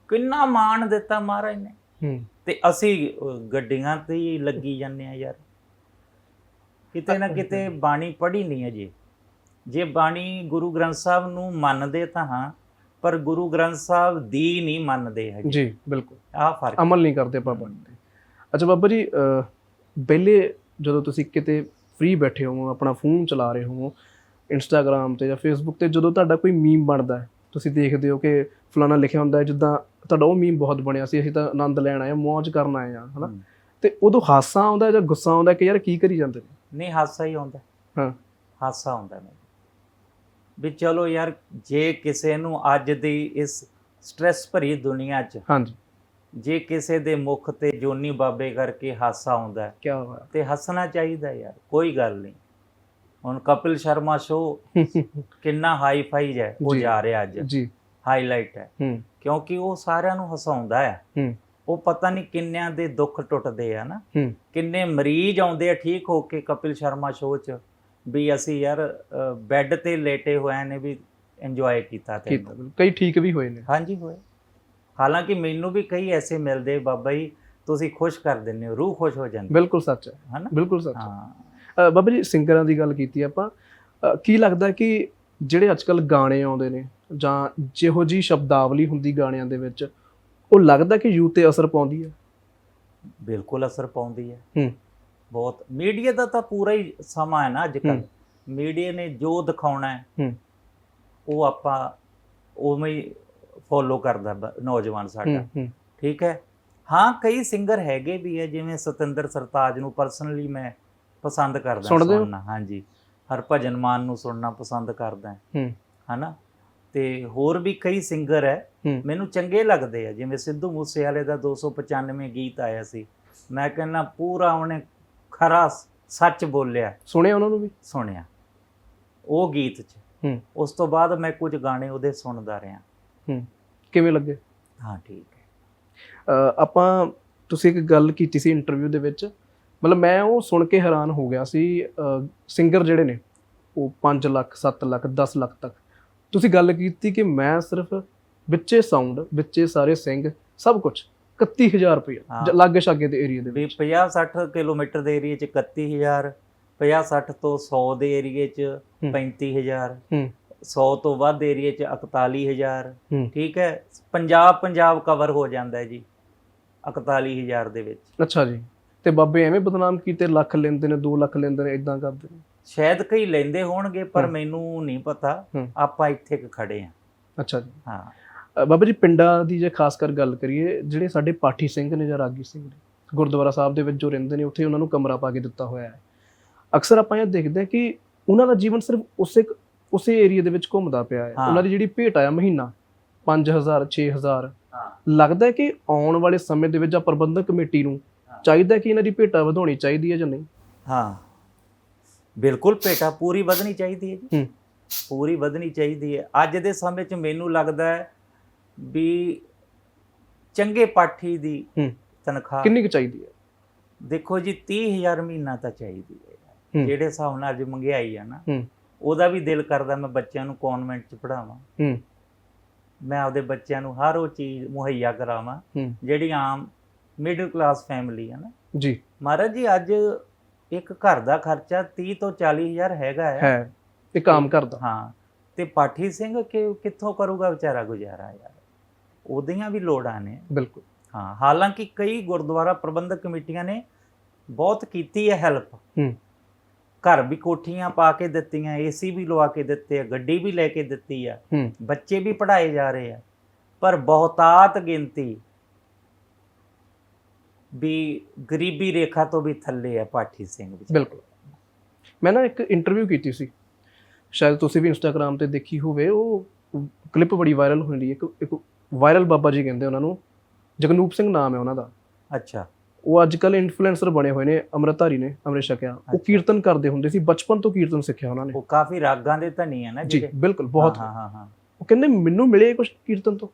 ਕਿੰਨਾ ਮਾਣ ਦਿੱਤਾ ਮਹਾਰਾਜ ਨੇ। ਹੂੰ। ਤੇ ਅਸੀਂ ਗੱਡੀਆਂ ਤੇ ਹੀ ਲੱਗੀ ਜਾਂਦੇ ਆ ਯਾਰ। ਕਿਤੇ ਨਾ ਕਿਤੇ ਬਾਣੀ ਪੜ੍ਹੀ ਨਹੀਂ ਅਜੇ ਜੇ। ਬਾਣੀ ਗੁਰੂ ਗ੍ਰੰਥ ਸਾਹਿਬ ਨੂੰ ਮੰਨਦੇ ਤਾਂ ਹਾਂ ਪਰ ਗੁਰੂ ਗ੍ਰੰਥ ਸਾਹਿਬ ਦੀ ਨਹੀਂ ਮੰਨਦੇ ਹੈਗੇ। ਜੀ ਬਿਲਕੁਲ। ਆਹ ਫ਼ਰਕ ਅਮਲ ਨਹੀਂ ਕਰਦੇ ਜੀ ਤੇ ਅੱਛਾ ਬਾਬਾ ਜੀ ਪਹਿਲੇ ਜਦੋਂ ਤੁਸੀਂ ਕਿਤੇ ਫ੍ਰੀ ਬੈਠੇ ਹੋ ਆਪਣਾ ਫੋਨ ਚਲਾ ਰਹੇ ਹੋ ਇੰਸਟਾਗ੍ਰam ਤੇ ਜਾਂ ਫੇਸਬੁੱਕ ਤੇ ਜਦੋਂ ਤੁਹਾਡਾ ਕੋਈ ਮੀਮ ਬਣਦਾ ਹੈ ਤੁਸੀਂ ਦੇਖਦੇ ਹੋ ਕਿ ਫਲਾਣਾ ਲਿਖਿਆ ਹੁੰਦਾ ਹੈ ਜਿੱਦਾਂ ਤੁਹਾਡਾ ਉਹ ਮੀਮ ਬਹੁਤ ਬਣਿਆ ਸੀ ਅਸੀਂ ਤਾਂ ਆਨੰਦ ਲੈਣ ਆਏ ਹਾਂ ਮौज ਕਰਨ ਆਏ ਹਾਂ ਹਨਾ। ਤੇ ਉਦੋਂ ਹਾਸਾ ਆਉਂਦਾ ਜਾਂ ਗੁੱਸਾ ਆਉਂਦਾ ਕਿ ਯਾਰ ਕੀ ਕਰੀ ਜਾਂਦੇ ਨੇ? ਨਹੀਂ ਹਾਸਾ ਹੀ ਆਉਂਦਾ। ਹਾਂ। ਹਾਸਾ ਆਉਂਦਾ ਮੈਨੂੰ ਵੀ ਚਲੋ ਯਾਰ ਜੇ ਕਿਸੇ ਨੂੰ ਅੱਜ ਦੀ ਇਸ ਸਟ੍ਰੈਸ ਭਰੀ ਦੁਨੀਆ 'ਚ ਹਾਂਜੀ। ਜੇ ਕਿਸੇ ਦੇ ਮੁਖ ਤੇ ਜੋਨੀ ਬਾਬੇ ਕਰਕੇ ਹਾਸਾ ਆਉਂਦਾ ਹੈ, ਕੀ ਹੋਇਆ ਤੇ ਹੱਸਣਾ ਚਾਹੀਦਾ ਯਾਰ ਕੋਈ ਗੱਲ ਨਹੀਂ। ਹੁਣ ਕਪਿਲ ਸ਼ਰਮਾ ਸ਼ੋ ਕਿੰਨਾ ਹਾਈ ਫਾਈ ਹੈ ਉਹ ਜੀ। ਜਾ ਰਿਹਾ ਅੱਜ। ਜੀ। ਹਾਈਲਾਈਟ ਹੈ। ਹੂੰ। ਕਿਉਂਕਿ ਉਹ ਸਾਰਿਆਂ ਨੂੰ ਹਸਾਉਂਦਾ ਹੈ। ਹੂੰ। ਉਹ ਪਤਾ ਨਹੀਂ ਕਿੰਨਿਆਂ ਦੇ ਦੁੱਖ ਟੁੱਟਦੇ ਆ ਨਾ। ਹੂੰ। ਕਿੰਨੇ ਮਰੀਜ਼ ਆਉਂਦੇ ਆ ਠੀਕ ਹੋ ਕੇ ਕਪਿਲ ਸ਼ਰਮਾ ਸ਼ੋਅ 'ਚ ਵੀ ਅਸੀਂ ਯਾਰ ਬੈੱਡ ਤੇ ਲੇਟੇ ਹੋਏ ਨੇ ਵੀ ਇੰਜੋਏ ਕੀਤਾ ਤੇ ਕੀਤਾ। ਬਿਲਕੁਲ। ਕਈ ਠੀਕ ਵੀ ਹੋਏ ਨੇ। ਹਾਂਜੀ ਹੋਏ। ਹਾਲਾਂਕਿ ਮੈਨੂੰ ਵੀ ਕਈ ਐਸੇ ਮਿਲਦੇ ਬਾਬਾ ਜੀ ਤੁਸੀਂ ਖੁਸ਼ ਕਰ ਦਿੰਦੇ ਹੋ ਰੂਹ ਖੁਸ਼ ਹੋ ਜਾਂਦੀ ਬਿਲਕੁਲ ਸੱਚ ਹੈ ਹੈ ਨਾ ਬਿਲਕੁਲ ਸੱਚ ਹੈ। ਬਾਬਾ ਜੀ ਸਿੰਗਰਾਂ ਦੀ ਗੱਲ ਕੀਤੀ ਆਪਾਂ ਕੀ ਲੱਗਦਾ ਕਿ ਜਿਹੜੇ ਅੱਜਕੱਲ ਗਾਣੇ ਆਉਂਦੇ ਨੇ ਜਾਂ ਜਿਹੋ ਜੀ ਸ਼ਬਦਾਵਲੀ ਹੁੰਦੀ ਗਾਣਿਆਂ ਦੇ ਵਿੱਚ ਉਹ ਲੱਗਦਾ ਕਿ ਯੂਥ ਤੇ ਅਸਰ ਪਾਉਂਦੀ ਹੈ? ਬਿਲਕੁਲ ਅਸਰ ਪਾਉਂਦੀ ਹੈ। ਹੂੰ। ਬਹੁਤ ਮੀਡੀਆ ਦਾ ਤਾਂ ਪੂਰਾ ਹੀ ਸਮਾਂ ਹੈ ਨਾ ਅੱਜ ਕੱਲ ਹੂੰ। ਮੀਡੀਆ ਨੇ ਜੋ ਦਿਖਾਉਣਾ ਹੈ ਹੂੰ। ਉਹ ਆਪਾਂ ਉਵੇਂ ਹੀ ਫੋਲੋ ਕਰਦਾ ਨੌਜਵਾਨ ਸਾਡਾ। ਠੀਕ ਹੈ? ਹਾਂ ਕਈ ਸਿੰਗਰ ਹੈਗੇ ਵੀ ਹੈ ਜਿਵੇਂ ਸਤਿੰਦਰ ਸਰਤਾਜ ਨੂੰ ਪਰਸਨਲੀ ਮੈਂ ਪਸੰਦ ਕਰਦਾ? ਸੁਣਨਾ ਹਾਂਜੀ। ਹਰਭਜਨ ਮਾਨ ਨੂੰ ਸੁਣਨਾ ਪਸੰਦ ਕਰਦਾ। ਹੂੰ। ਹਨਾ? ਤੇ ਹੋਰ ਵੀ ਕਈ ਸਿੰਗਰ ਹੈ ਮੈਨੂੰ ਚੰਗੇ ਲੱਗਦੇ ਆ। ਜਿਵੇਂ ਸਿੱਧੂ ਮੂਸੇਵਾਲੇ ਦਾ 295 ਗੀਤ ਆਇਆ ਸੀ। ਮੈਂ ਕਹਿੰਦਾ ਪੂਰਾ ਉਹਨੇ ਖਰਾ ਸੱਚ ਬੋਲਿਆ। ਸੁਣਿਆ ਉਹਨਾਂ ਨੂੰ ਵੀ? ਸੁਣਿਆ। ਉਹ ਗੀਤ 'ਚ। ਉਸ ਤੋਂ ਬਾਅਦ ਮੈਂ ਕੁਝ ਗਾਣੇ ਉਹਦੇ ਸੁਣਦਾ ਰਿਹਾ। ਹੂੰ। ਕਿਵੇਂ ਲੱਗੇ? ਹਾਂ ਠੀਕ ਹੈ। ਆਪਾਂ ਤੁਸੀਂ ਇੱਕ ਗੱਲ ਕੀਤੀ ਸੀ ਇੰਟਰਵਿਊ ਦੇ ਵਿੱਚ ਮਤਲਬ ਮੈਂ ਉਹ ਸੁਣ ਕੇ ਹੈਰਾਨ ਹੋ ਗਿਆ ਸੀ ਸਿੰਗਰ ਜਿਹੜੇ ਨੇ ਉਹ 5 ਲੱਖ 7 ਲੱਖ 10 ਲੱਖ ਤੱਕ। ਤੁਸੀਂ ਗੱਲ ਕੀਤੀ ਕਿ ਮੈਂ ਸਿਰਫ ਵਿੱਚੇ ਸਾਊਂਡ ਵਿੱਚੇ ਸਾਰੇ ਸਿੰਘ ਸਭ ਕੁਝ 31000 ਰੁਪਏ। ਲਾਗੇ ਛਾਗੇ ਦੇ ਏਰੀਆ ਦੇ ਵਿੱਚ। 50 60 ਕਿਲੋਮੀਟਰ ਦੇ ਏਰੀਏ 'ਚ 31000 50 60 ਤੋਂ 100 ਦੇ ਏਰੀਏ 'ਚ ਹੂੰ। 35000 ਹੂੰ। 100 ਤੋਂ ਵੱਧ ਏਰੀਏ 'ਚ 41000 ਹੂੰ। ਠੀਕ ਹੈ? ਪੰਜਾਬ ਪੰਜਾਬ ਕਵਰ ਹੋ ਜਾਂਦਾ ਹੈ ਜੀ 41000 ਦੇ ਵਿੱਚ। ਅੱਛਾ ਜੀ। ਤੇ ਬਾਬੇ ਐਵੇਂ ਬਦਨਾਮ ਕੀਤੇ ਲੱਖ ਲੈਂਦੇ ਨੇ 2 ਲੱਖ ਲੈਂਦੇ ਨੇ ਇਦਾਂ ਕਰਦੇ ਨੇ? ਸ਼ਾਇਦ ਕਈ ਲੈਂਦੇ ਹੋਣਗੇ ਪਰ। ਮੈਨੂੰ ਨਹੀਂ ਪਤਾ। ਆਪਾਂ ਇੱਥੇ ਕੁ ਖੜੇ ਆ ਅੱਛਾ ਜੀ। ਹਾਂ। ਬਾਬਾ ਜੀ ਪਿੰਡਾਂ ਦੀ ਜੇ ਖਾਸ ਕਰ ਗੱਲ ਕਰੀਏ ਜਿਹੜੇ ਸਾਡੇ ਪਾਠੀ ਸਿੰਘ ਨੇ ਜਾਂ ਰਾਗੀ ਸਿੰਘ ਨੇ ਗੁਰਦੁਆਰਾ ਸਾਹਿਬ ਦੇ ਵਿੱਚ ਜੋ ਰਹਿੰਦੇ ਨੇ ਉੱਥੇ ਉਹਨਾਂ ਨੂੰ ਕਮਰਾ ਪਾ ਕੇ ਦਿੱਤਾ ਹੋਇਆ ਹੈ। ਅਕਸਰ ਆਪਾਂ ਇਹ ਦੇਖਦੇ ਹਾਂ ਕਿ ਉਹਨਾਂ ਦਾ ਜੀਵਨ ਸਿਰਫ ਉਸੇ ਉਸੇ ਏਰੀਆ ਦੇ ਵਿੱਚ ਘੁੰਮਦਾ ਪਿਆ ਹੈ। ਉਹਨਾਂ ਦੀ ਜਿਹੜੀ ਭੇਟ ਆਇਆ ਮਹੀਨਾ 5000 6000 ਹਾਂ। ਲੱਗਦਾ ਹੈ ਕਿ ਆਉਣ ਵਾਲੇ ਸਮੇਂ ਦੇ ਵਿੱਚ ਜਾਂ ਪ੍ਰਬੰਧਕ ਕਮੇਟੀ ਨੂੰ। ਚਾਹੀਦਾ ਕਿ ਇਹਨਾਂ ਦੀ ਭੇਟਾ ਵਧਾਉਣੀ ਚਾਹੀਦੀ ਹੈ ਜਾਂ ਨਹੀਂ? ਹਾਂ। ਬਿਲਕੁਲ ਪੇਟਾ ਪੂਰੀ ਵਧਣੀ ਚਾਹੀਦੀ ਹੈ ਜੀ। ਪੂਰੀ ਵਧਣੀ ਚਾਹੀਦੀ ਹੈ। ਅੱਜ ਦੇ ਸਮੇਂ 'ਚ ਮੈਨੂੰ ਲੱਗਦਾ ਹੈ ਵੀ ਚੰਗੇ ਪਾਠੀ ਦੀ। ਤਨਖਾਹ ਕਿੰਨੀ ਕੁ ਚਾਹੀਦੀ ਹੈ? ਦੇਖੋ ਜੀ 30000 ਮਹੀਨਾ ਤਾਂ ਚਾਹੀਦੀ ਹੈ। ਜਿਹੜੇ ਹਿਸਾਬ ਨਾਲ ਅੱਜ ਮਹਿੰਗਾਈ ਆ ਨਾ। ਉਹਦਾ ਵੀ ਦਿਲ ਕਰਦਾ ਮੈਂ ਬੱਚਿਆਂ ਨੂੰ ਕਨਵੈਂਟ 'ਚ ਪੜਾਵਾਂ ਹੂੰ। ਮੈਂ ਆਪਦੇ ਬੱਚਿਆਂ ਨੂੰ ਹਰ ਉਹ ਚੀਜ਼ ਮੁਹੱਈਆ ਕਰਾਵਾਂ ਜਿਹੜੀ ਆਮ ਮਿਡਲ ਕਲਾਸ ਫੈਮਿਲੀ ਹੈ ਨਾ। ਜੀ। ਮਹਾਰਾਜ ਜੀ ਅੱਜ ਇੱਕ ਘਰ ਦਾ ਖਰਚਾ 30 ਤੋਂ 40000 ਹੈਗਾ ਹੈ ਹੈ ਇੱਕ ਆਮ ਕਰਦਾ। ਹਾਂ ਤੇ ਪਾਠੀ ਸਿੰਘ ਕਿ ਕਿੱਥੋਂ ਕਰੂਗਾ ਵਿਚਾਰਾ ਗੁਜ਼ਾਰਾ ਯਾਰ? ਉਹਦੀਆਂ ਵੀ ਲੋੜਾਂ ਨੇ। ਬਿਲਕੁਲ। ਹਾਂ ਹਾਲਾਂਕਿ ਕਈ ਗੁਰਦੁਆਰਾ ਪ੍ਰਬੰਧਕ ਕਮੇਟੀਆਂ ਨੇ ਬਹੁਤ ਕੀਤੀ ਹੈ ਹੈਲਪ ਹੂੰ। ਘਰ ਵੀ ਕੋਠੀਆਂ ਪਾ ਕੇ ਦਿੱਤੀਆਂ ਏਸੀ ਵੀ ਲਵਾ ਕੇ ਦਿੱਤੇ ਆ ਗੱਡੀ ਵੀ ਲੈ ਕੇ ਦਿੱਤੀ ਆ। ਬੱਚੇ ਵੀ ਪੜ੍ਹਾਏ ਜਾ ਰਹੇ ਆ। ਪਰ ਬਹੁਤਾਤ ਗਿਣਤੀ ਵੀ ਗਰੀਬੀ ਰੇਖਾ ਤੋਂ ਵੀ ਥੱਲੇ ਆ ਪਾਠੀ ਸਿੰਘ ਵਿਚਾਰੇ। ਬਿਲਕੁਲ। ਮੈਂ ਨਾ ਇੱਕ ਇੰਟਰਵਿਊ ਕੀਤੀ ਸੀ। ਸ਼ਾਇਦ ਤੁਸੀਂ ਵੀ ਇੰਸਟਾਗ੍ਰam ਤੇ ਦੇਖੀ ਹੋਵੇ ਉਹ ਕਲਿੱਪ ਬੜੀ ਵਾਇਰਲ ਹੋਈ ਰਹੀ ਹੈ ਇੱਕ ਇੱਕ ਵਾਇਰਲ ਬਾਬਾ ਜੀ ਕਹਿੰਦੇ ਉਹਨਾਂ ਨੂੰ ਜਗਨੂਪ ਸਿੰਘ ਨਾਮ ਹੈ ਉਹਨਾਂ ਦਾ। ਅੱਛਾ। ਉਹ ਅੱਜ ਕੱਲ ਇਨਫਲੂਐਂਸਰ ਬਣੇ ਹੋਏ ਨੇ ਅੰਮ੍ਰਿਤਧਾਰੀ ਨੇ ਅੰਮ੍ਰਿਤ ਛਕਿਆ ਉਹ। ਕੀਰਤਨ ਕਰਦੇ ਹੁੰਦੇ ਸੀ ਬਚਪਨ ਤੋਂ ਕੀਰਤਨ ਸਿੱਖਿਆ ਉਹਨਾਂ ਨੇ। ਉਹ ਕਾਫੀ ਰਾਗਾਂ ਦੇ ਧਨੀ ਆ ਨਾ ਜੀ ਬਿਲਕੁਲ ਬਹੁਤ। ਹਾਂ ਹਾਂ ਹਾਂ ਉਹ ਕਹਿੰਦੇ ਮੈਨੂੰ ਮਿਲੇ ਕੁਝ ਕੀਰਤਨ ਤੋਂ?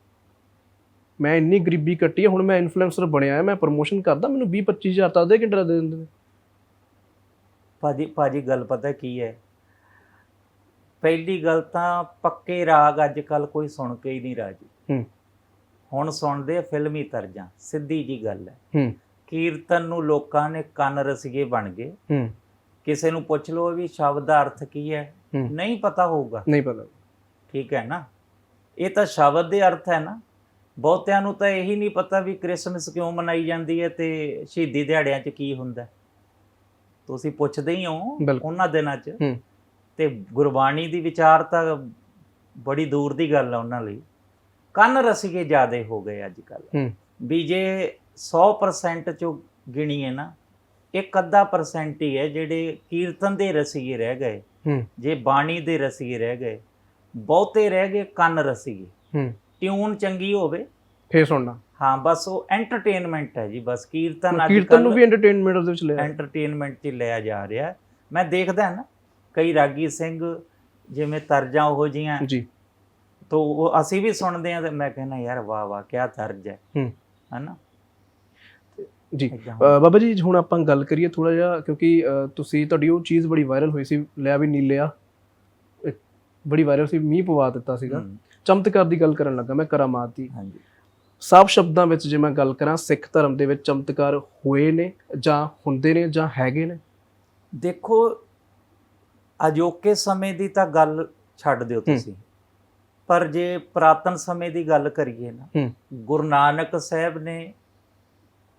ਮੈਂ ਇੰਨੀ ਗਰੀਬੀ ਕੱਟੀ ਹੁਣ ਮੈਂ ਇਨਫਲੂਐਂਸਰ ਬਣਿਆ ਮੈਂ ਪ੍ਰੋਮੋਸ਼ਨ ਕਰਦਾ ਮੈਨੂੰ 20 25000 ਤਾਂ ਅੱਧੇ ਘੰਟੇ ਦਾ ਦੇ ਦਿੰਦੇ ਨੇ। ਭਾਜੀ ਭਾਜੀ ਗੱਲ ਪਤਾ ਕੀ ਹੈ? ਪਹਿਲੀ ਗੱਲ ਤਾਂ ਪੱਕੇ ਰਾਗ ਅੱਜ ਕੱਲ ਕੋਈ ਸੁਣ ਕੇ ਹੀ ਨਹੀਂ ਰਾਜੀ। ਹੂੰ। ਹੁਣ ਸੁਣਦੇ ਆ ਫਿਲਮੀ ਤਰਜਾਂ ਸਿੱਧੀ ਜੀ ਗੱਲ ਹੈ। ਹੂੰ। ਕੀਰਤਨ ਨੂੰ ਲੋਕਾਂ ਨੇ ਕੰਨ ਰਸੀਏ ਬਣ ਗਏ ਹੂੰ ਕਿਸੇ ਨੂੰ ਪੁੱਛ ਲਓ ਵੀ ਸ਼ਬਦ ਦਾ ਅਰਥ ਕੀ ਹੈ ਹੂੰ। ਨਹੀਂ ਪਤਾ ਹੋਊਗਾ ਨਹੀਂ ਪਤਾ ਠੀਕ ਹੈ ਨਾ ਇਹ ਤਾਂ ਸ਼ਬਦ ਦੇ ਅਰਥ ਹੈ ਨਾ ਬਹੁਤਿਆਂ ਨੂੰ ਤਾਂ ਇਹੀ ਨਹੀਂ ਪਤਾ ਵੀ ਕ੍ਰਿਸਮਸ ਕਿਉਂ ਮਨਾਈ ਜਾਂਦੀ ਹੈ ਤੇ ਸ਼ਹੀਦੀ ਦਿਹਾੜਿਆਂ 'ਚ ਕੀ ਹੁੰਦਾ ਹੈ। ਤੁਸੀਂ ਪੁੱਛਦੇ ਹੀ ਹੋ ਬਿਲਕੁਲ। ਉਹਨਾਂ ਦਿਨਾਂ 'ਚ ਹੂੰ। ਤੇ ਗੁਰਬਾਣੀ ਦੀ ਵਿਚਾਰ ਤਾਂ ਬੜੀ ਦੂਰ ਦੀ ਗੱਲ ਆ ਉਹਨਾਂ ਲਈ ਕੰਨ ਰਸੀਏ ਜ਼ਿਆਦੇ ਹੋ ਗਏ ਅੱਜ ਕੱਲ ਹੂੰ। ਵੀ ਜੇ 100% ਚੋਂ ਗਿਣੀਏ ਨਾ ਇੱਕ ਅੱਧਾ ਪਰਸੈਂਟ ਹੀ ਹੈ ਜਿਹੜੇ ਕੀਰਤਨ ਦੇ ਰਸੀਏ ਰਹਿ ਗਏ ਹੂੰ। ਜੇ ਬਾਣੀ ਦੇ ਰਸੀਏ ਰਹਿ ਗਏ ਬਹੁਤੇ ਰਹਿ ਗਏ ਕੰਨ ਰਸੀਏ। ਹੂੰ। ਟਿਊਨ ਚੰਗੀ ਹੋਵੇ। ਫੇਰ ਸੁਣਨਾ ਹਾਂ ਬਸ ਉਹ ਐਂਟਰਟੇਨਮੈਂਟ ਹੈ ਜੀ ਬਸ ਕੀਰਤਨ ਅੱਜ ਕੀਰਤਨ ਨੂੰ ਵੀ ਐਂਟਰਟੇਨਮੈਂਟ ਦੇ ਵਿੱਚ ਲਿਆ। ਐਂਟਰਟੇਨਮੈਂਟ 'ਚ ਲਿਆ ਜਾ ਰਿਹਾ। ਮੈਂ ਦੇਖਦਾ ਨਾ ਕਈ ਰਾਗੀ ਸਿੰਘ ਜਿਵੇਂ ਤਰਜਾਂ ਉਹੋ ਜੀਆਂ ਜੀ। ਤੋਂ ਉਹ ਅਸੀਂ ਵੀ ਸੁਣਦੇ ਆ ਤੇ ਮੈਂ ਕਹਿੰਦਾ ਯਾਰ ਵਾਹ ਵਾਹ ਕੀ ਤਰਜ ਹੈ। ਹੂੰ। ਹਨਾ? ਜੀ। ਬਾਬਾ ਜੀ ਹੁਣ ਆਪਾਂ ਗੱਲ ਕਰੀਏ ਥੋੜਾ ਜਿਹਾ ਕਿਉਂਕਿ ਤੁਸੀਂ ਤੁਹਾਡੀ ਉਹ ਚੀਜ਼ ਬੜੀ ਵਾਇਰਲ ਹੋਈ ਸੀ ਲਿਆ ਵੀ ਨੀ ਲਿਆ ਬੜੀ ਵਾਇਰਲ ਸੀ ਮੀਂਹ ਪਵਾ ਦਿੱਤਾ ਸੀਗਾ। ਚਮਤਕਾਰ ਦੀ ਗੱਲ ਕਰਨ ਲੱਗਾ ਮੈਂ ਕਰਾਮਾਤ ਦੀ। ਹਾਂਜੀ। ਸਾਫ਼ ਸ਼ਬਦਾਂ ਵਿੱਚ ਜੇ ਮੈਂ ਗੱਲ ਕਰਾਂ ਸਿੱਖ ਧਰਮ ਦੇ ਵਿੱਚ ਚਮਤਕਾਰ ਹੋਏ ਨੇ ਜਾਂ ਹੁੰਦੇ ਨੇ ਜਾਂ ਹੈਗੇ ਨੇ? ਦੇਖੋ ਅਜੋਕੇ ਸਮੇਂ ਦੀ ਤਾਂ ਗੱਲ ਛੱਡ ਦਿਓ ਤੁਸੀਂ। ਪਰ ਜੇ ਪੁਰਾਤਨ ਸਮੇਂ ਦੀ ਗੱਲ ਕਰੀਏ ਨਾ ਗੁਰੂ ਨਾਨਕ ਸਾਹਿਬ ਨੇ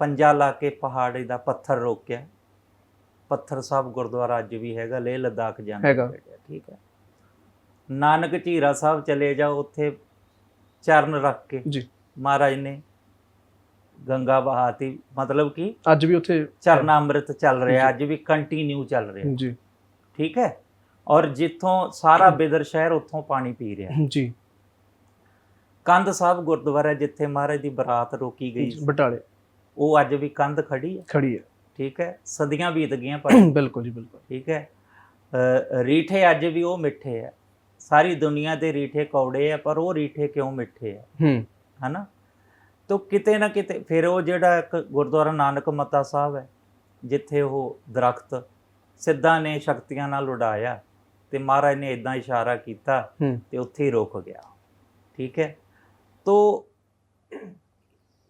ਪੰਜਾ ਲਾ ਕੇ ਪਹਾੜੇ ਦਾ ਪੱਥਰ ਰੋਕਿਆ। ਪੱਥਰ ਸਾਹਿਬ ਗੁਰਦੁਆਰਾ ਅੱਜ ਵੀ ਹੈਗਾ ਲੇਹ ਲਦਾਖ ਜਾਂਦੇ ਠੀਕ ਹੈ। ਨਾਨਕ ਝੀਰਾ ਸਾਹਿਬ ਚਲੇ ਜਾਓ ਉੱਥੇ ਚਰਨ ਰੱਖ ਕੇ। ਜੀ। ਮਹਾਰਾਜ ਨੇ ਗੰਗਾ ਬਹਾਤੀ ਮਤਲਬ ਕਿ ਅੱਜ ਵੀ ਉੱਥੇ ਚਰਨਾ ਅੰਮ੍ਰਿਤ ਚੱਲ ਰਿਹਾ ਜੀ। ਅੱਜ ਵੀ ਕੰਟੀਨਿਊ ਚੱਲ ਰਿਹਾ। ਜੀ। ਠੀਕ ਹੈ? ਔਰ ਜਿੱਥੋਂ ਸਾਰਾ ਬਿਦਰ ਸ਼ਹਿਰ ਉੱਥੋਂ ਪਾਣੀ ਪੀ ਰਿਹਾ। ਜੀ। ਕੰਧ ਸਾਹਿਬ ਗੁਰਦੁਆਰਾ ਜਿੱਥੇ ਮਹਾਰਾਜ ਦੀ ਬਰਾਤ ਰੋਕੀ ਗਈ। ਬਟਾਲੇ। ਉਹ ਅੱਜ ਵੀ ਕੰਧ ਖੜੀ ਹੈ ਖੜੀ ਹੈ ਠੀਕ ਹੈ ਸਦੀਆਂ ਬੀਤ ਗਈਆਂ ਪਰ ਬਿਲਕੁਲ ਜੀ ਬਿਲਕੁਲ। ਠੀਕ ਹੈ ਰੀਠੇ ਅੱਜ ਵੀ ਉਹ ਮਿੱਠੇ ਆ। ਸਾਰੀ ਦੁਨੀਆ ਦੇ ਰੀਠੇ ਕੌੜੇ ਆ ਪਰ ਉਹ ਰੀਠੇ ਕਿਉਂ ਮਿੱਠੇ ਆ? ਹੂੰ। ਹਨਾ? ਤੋ ਕਿਤੇ ਨਾ ਕਿਤੇ ਫਿਰ ਉਹ ਜਿਹੜਾ ਇੱਕ ਗੁਰਦੁਆਰਾ ਨਾਨਕ ਮੱਤਾ ਸਾਹਿਬ ਹੈ ਜਿੱਥੇ ਉਹ ਦਰਖਤ ਸਿੱਧਾਂ ਨੇ ਸ਼ਕਤੀਆਂ ਨਾਲ ਉਡਾਇਆ ਤੇ ਮਹਾਰਾਜ ਨੇ ਇਦਾਂ ਇਸ਼ਾਰਾ ਕੀਤਾ ਹੂੰ। ਤੇ ਉੱਥੇ ਹੀ ਰੁਕ ਗਿਆ। ਠੀਕ ਹੈ? ਤੋ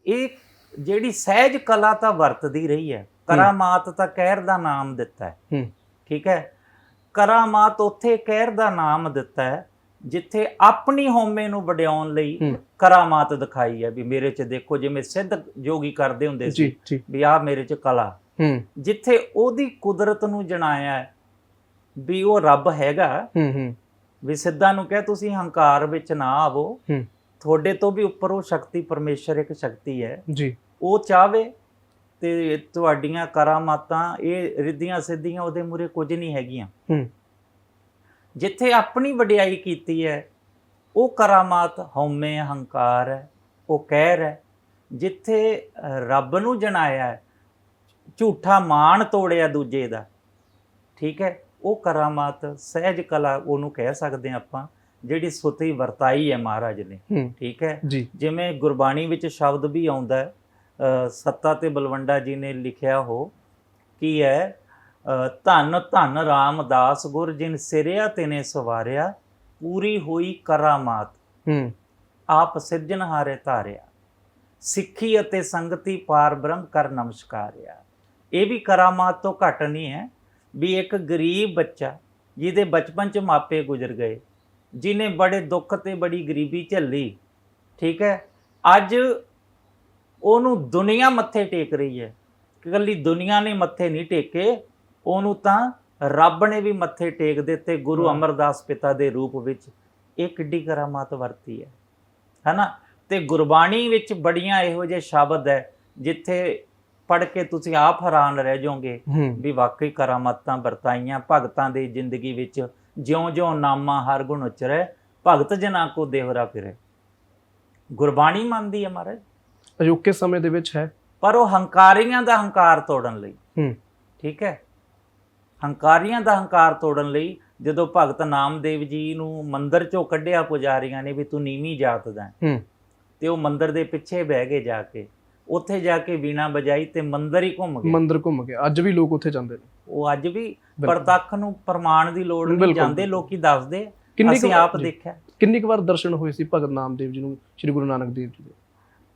ਇਹ ਜਿਹੜੀ ਸਹਿਜ ਕਲਾ ਤਾਂ ਵਰਤਦੀ ਰਹੀ ਹੈ। ਕਰਾਮਾਤ ਤਾਂ ਕਹਿਰ ਦਾ ਨਾਮ ਦਿੱਤਾ ਹੈ। ਠੀਕ ਹੈ? ਕਰਾਮਾਤ ਉੱਥੇ ਕਹਿਰ ਦਾ ਨਾਮ ਦਿੱਤਾ ਹੈ ਜਿੱਥੇ ਆਪਣੀ ਹਉਮੈ ਨੂੰ ਵਡਿਆਉਣ ਲਈ ਕਰਾਮਾਤ ਦਿਖਾਈ ਹੈ ਵੀ ਮੇਰੇ 'ਚ ਦੇਖੋ ਜਿਵੇਂ ਸਿੱਧ ਜੋਗੀ ਕਰਦੇ ਹੁੰਦੇ ਸੀ ਵੀ ਆਹ ਮੇਰੇ 'ਚ ਕਲਾ। ਜਿੱਥੇ ਉਹਦੀ ਕੁਦਰਤ ਨੂੰ ਜਣਾਇਆ ਹੈ ਵੀ ਉਹ ਰੱਬ ਹੈਗਾ। ਵੀ ਸਿੱਧਾਂ ਨੂੰ ਕਹਿ ਤੁਸੀਂ ਹੰਕਾਰ ਵਿੱਚ ਨਾ ਆਵੋ। ਤੁਹਾਡੇ ਤੋਂ ਵੀ ਉੱਪਰ ਉਹ ਸ਼ਕਤੀ ਪਰਮੇਸ਼ਰ ਇੱਕ ਸ਼ਕਤੀ ਹੈ। ਜੀ। ਉਹ ਚਾਵੇ ਤੇ ਤੁਹਾਡੀਆਂ ਕਰਾਮਾਤਾਂ ਇਹ ਰਿੱਧੀਆਂ ਸਿੱਧੀਆਂ ਉਹਦੇ ਮੂਰੇ ਕੁਝ ਨਹੀਂ ਹੈਗੀਆਂ। ਹੂੰ। ਜਿੱਥੇ ਆਪਣੀ ਵਡਿਆਈ ਕੀਤੀ ਹੈ ਉਹ ਕਰਾਮਾਤ ਹਉਮੈ ਹੰਕਾਰ ਹੈ ਉਹ ਕਹਿਰ ਹੈ। ਜਿੱਥੇ ਰੱਬ ਨੂੰ ਜਣਾਇਆ ਹੈ ਝੂਠਾ ਮਾਣ ਤੋੜਿਆ ਦੂਜੇ ਦਾ ਠੀਕ ਹੈ। ਉਹ ਕਰਾਮਾਤ ਸਹਿਜ ਕਲਾ ਉਹਨੂੰ ਕਹਿ ਸਕਦੇ ਆਪਾਂ। ਜਿਹੜੀ ਸੁਤੀ ਵਰਤਾਈ ਹੈ ਮਹਾਰਾਜ ਨੇ ਠੀਕ ਹੈ? ਜਿਵੇਂ ਗੁਰਬਾਣੀ ਵਿੱਚ ਸ਼ਬਦ ਵੀ ਆਉਂਦਾ ਹੈ ਸੱਤਾ ਤੇ ਬਲਵੰਡਾ ਜੀ ਨੇ ਲਿਖਿਆ ਹੋ ਕੀ ਹੈ? ਧੰਨ ਧੰਨ ਰਾਮਦਾਸ ਗੁਰ ਜਿਨ ਸਿਰਿਆ ਤਿਨੇ ਸਵਾਰਿਆ ਪੂਰੀ ਹੋਈ ਕਰਾਮਾਤ। ਹੂੰ। ਆਪ ਸਿਰਜਣਹਾਰੇ ਧਾਰਿਆ ਸਿੱਖੀ ਅਤੇ ਸੰਗਤੀ ਪਾਰ ਬ੍ਰਹਮ ਕਰ ਨਮਸਕਾਰਿਆ। ਇਹ ਵੀ ਕਰਾਮਾਤ ਤੋਂ ਘੱਟ ਨਹੀਂ ਹੈ ਵੀ ਇੱਕ ਗਰੀਬ ਬੱਚਾ ਜਿਹਦੇ ਬਚਪਨ ਚ ਮਾਪੇ ਗੁਜ਼ਰ ਗਏ ਜਿਨੇ ਬੜੇ ਦੁੱਖ ਤੇ ਬੜੀ ਗਰੀਬੀ ਝੱਲੀ ਠੀਕ ਹੈ? ਅੱਜ ਉਹਨੂੰ ਦੁਨੀਆ ਮੱਥੇ ਟੇਕ ਰਹੀ ਹੈ। ਇਕੱਲੀ ਦੁਨੀਆ ਨੇ ਮੱਥੇ ਨਹੀਂ ਟੇਕੇ ਉਹਨੂੰ ਤਾਂ ਰੱਬ ਨੇ ਵੀ ਮੱਥੇ ਟੇਕ ਦਿੱਤੇ ਗੁਰੂ। ਅਮਰਦਾਸ ਪਿਤਾ ਦੇ ਰੂਪ ਵਿੱਚ। ਇਹ ਕਿੱਡੀ ਕਰਾਮਾਤ ਵਰਤੀ ਹੈ ਹੈਨਾ? ਤੇ ਗੁਰਬਾਣੀ ਵਿੱਚ ਬੜੀਆਂ ਇਹੋ ਜਿਹੇ ਸ਼ਬਦ ਹੈ ਜਿੱਥੇ ਪੜ੍ਹ ਕੇ ਤੁਸੀਂ ਆਪ ਹੈਰਾਨ ਰਹਿ ਜਾਓਗੇ ਵੀ ਵਾਕਈ ਕਰਾਮਾਤਾਂ ਵਰਤਾਈਆਂ ਭਗਤਾਂ ਦੀ ਜ਼ਿੰਦਗੀ ਵਿੱਚ ਜਿਉਂ-ਜਿਉਂ ਨਾਮਾ ਹਰ ਗੁਣ ਉਚਰੈ ਭਗਤ ਜਨਾਂ ਕੋ ਦੇਵਰਾ ਫਿਰੇ। ਗੁਰਬਾਣੀ ਮੰਨਦੀ ਹੈ ਮਹਾਰਾਜ। ਅਜੋਕੇ ਸਮੇਂ ਦੇ ਵਿੱਚ ਹੈ? ਪਰ ਉਹ ਹੰਕਾਰੀਆਂ ਦਾ ਹੰਕਾਰ ਤੋੜਨ ਲਈ। ਹੂੰ। ਠੀਕ ਹੈ। ਹੰਕਾਰੀਆਂ ਦਾ ਹੰਕਾਰ ਤੋੜਨ ਲਈ ਜਦੋਂ ਭਗਤ ਨਾਮਦੇਵ ਜੀ ਨੂੰ ਮੰਦਿਰ ਚੋਂ ਕੱਢਿਆ ਪੁਜਾਰੀਆਂ ਨੇ ਵੀ ਤੂੰ ਨੀਵੀਂ ਜਾਤ ਦਾ ਹੈ। ਹੂੰ। ਤੇ ਉਹ ਮੰਦਿਰ ਦੇ ਪਿੱਛੇ ਬਹਿ ਗਏ ਜਾ ਕੇ। ਉੱਥੇ ਜਾ ਕੇ ਵੀਣਾ ਵਜਾਈ ਤੇ ਮੰਦਿਰ ਹੀ ਘੁੰਮ ਗਏ ਮੰਦਿਰ ਘੁੰਮ ਕੇ ਅੱਜ ਵੀ ਲੋਕ ਉੱਥੇ ਜਾਂਦੇ ਨੇ ਉਹ ਅੱਜ ਵੀ। ਪ੍ਰਤੱਖ ਨੂੰ ਪ੍ਰਮਾਣ ਦੀ ਲੋੜ ਨਹੀਂ ਜਾਂਦੇ। ਲੋਕੀ ਦੱਸਦੇ ਅਸੀਂ ਆਪ। ਦੇਖਿਆ ਕਿੰਨੀ ਕੁ ਵਾਰ ਦਰਸ਼ਨ ਹੋਏ ਸੀ ਭਗਤ ਨਾਮਦੇਵ ਜੀ ਨੂੰ ਸ੍ਰੀ ਗੁਰੂ ਨਾਨਕ ਦੇਵ ਜੀ ਦੇ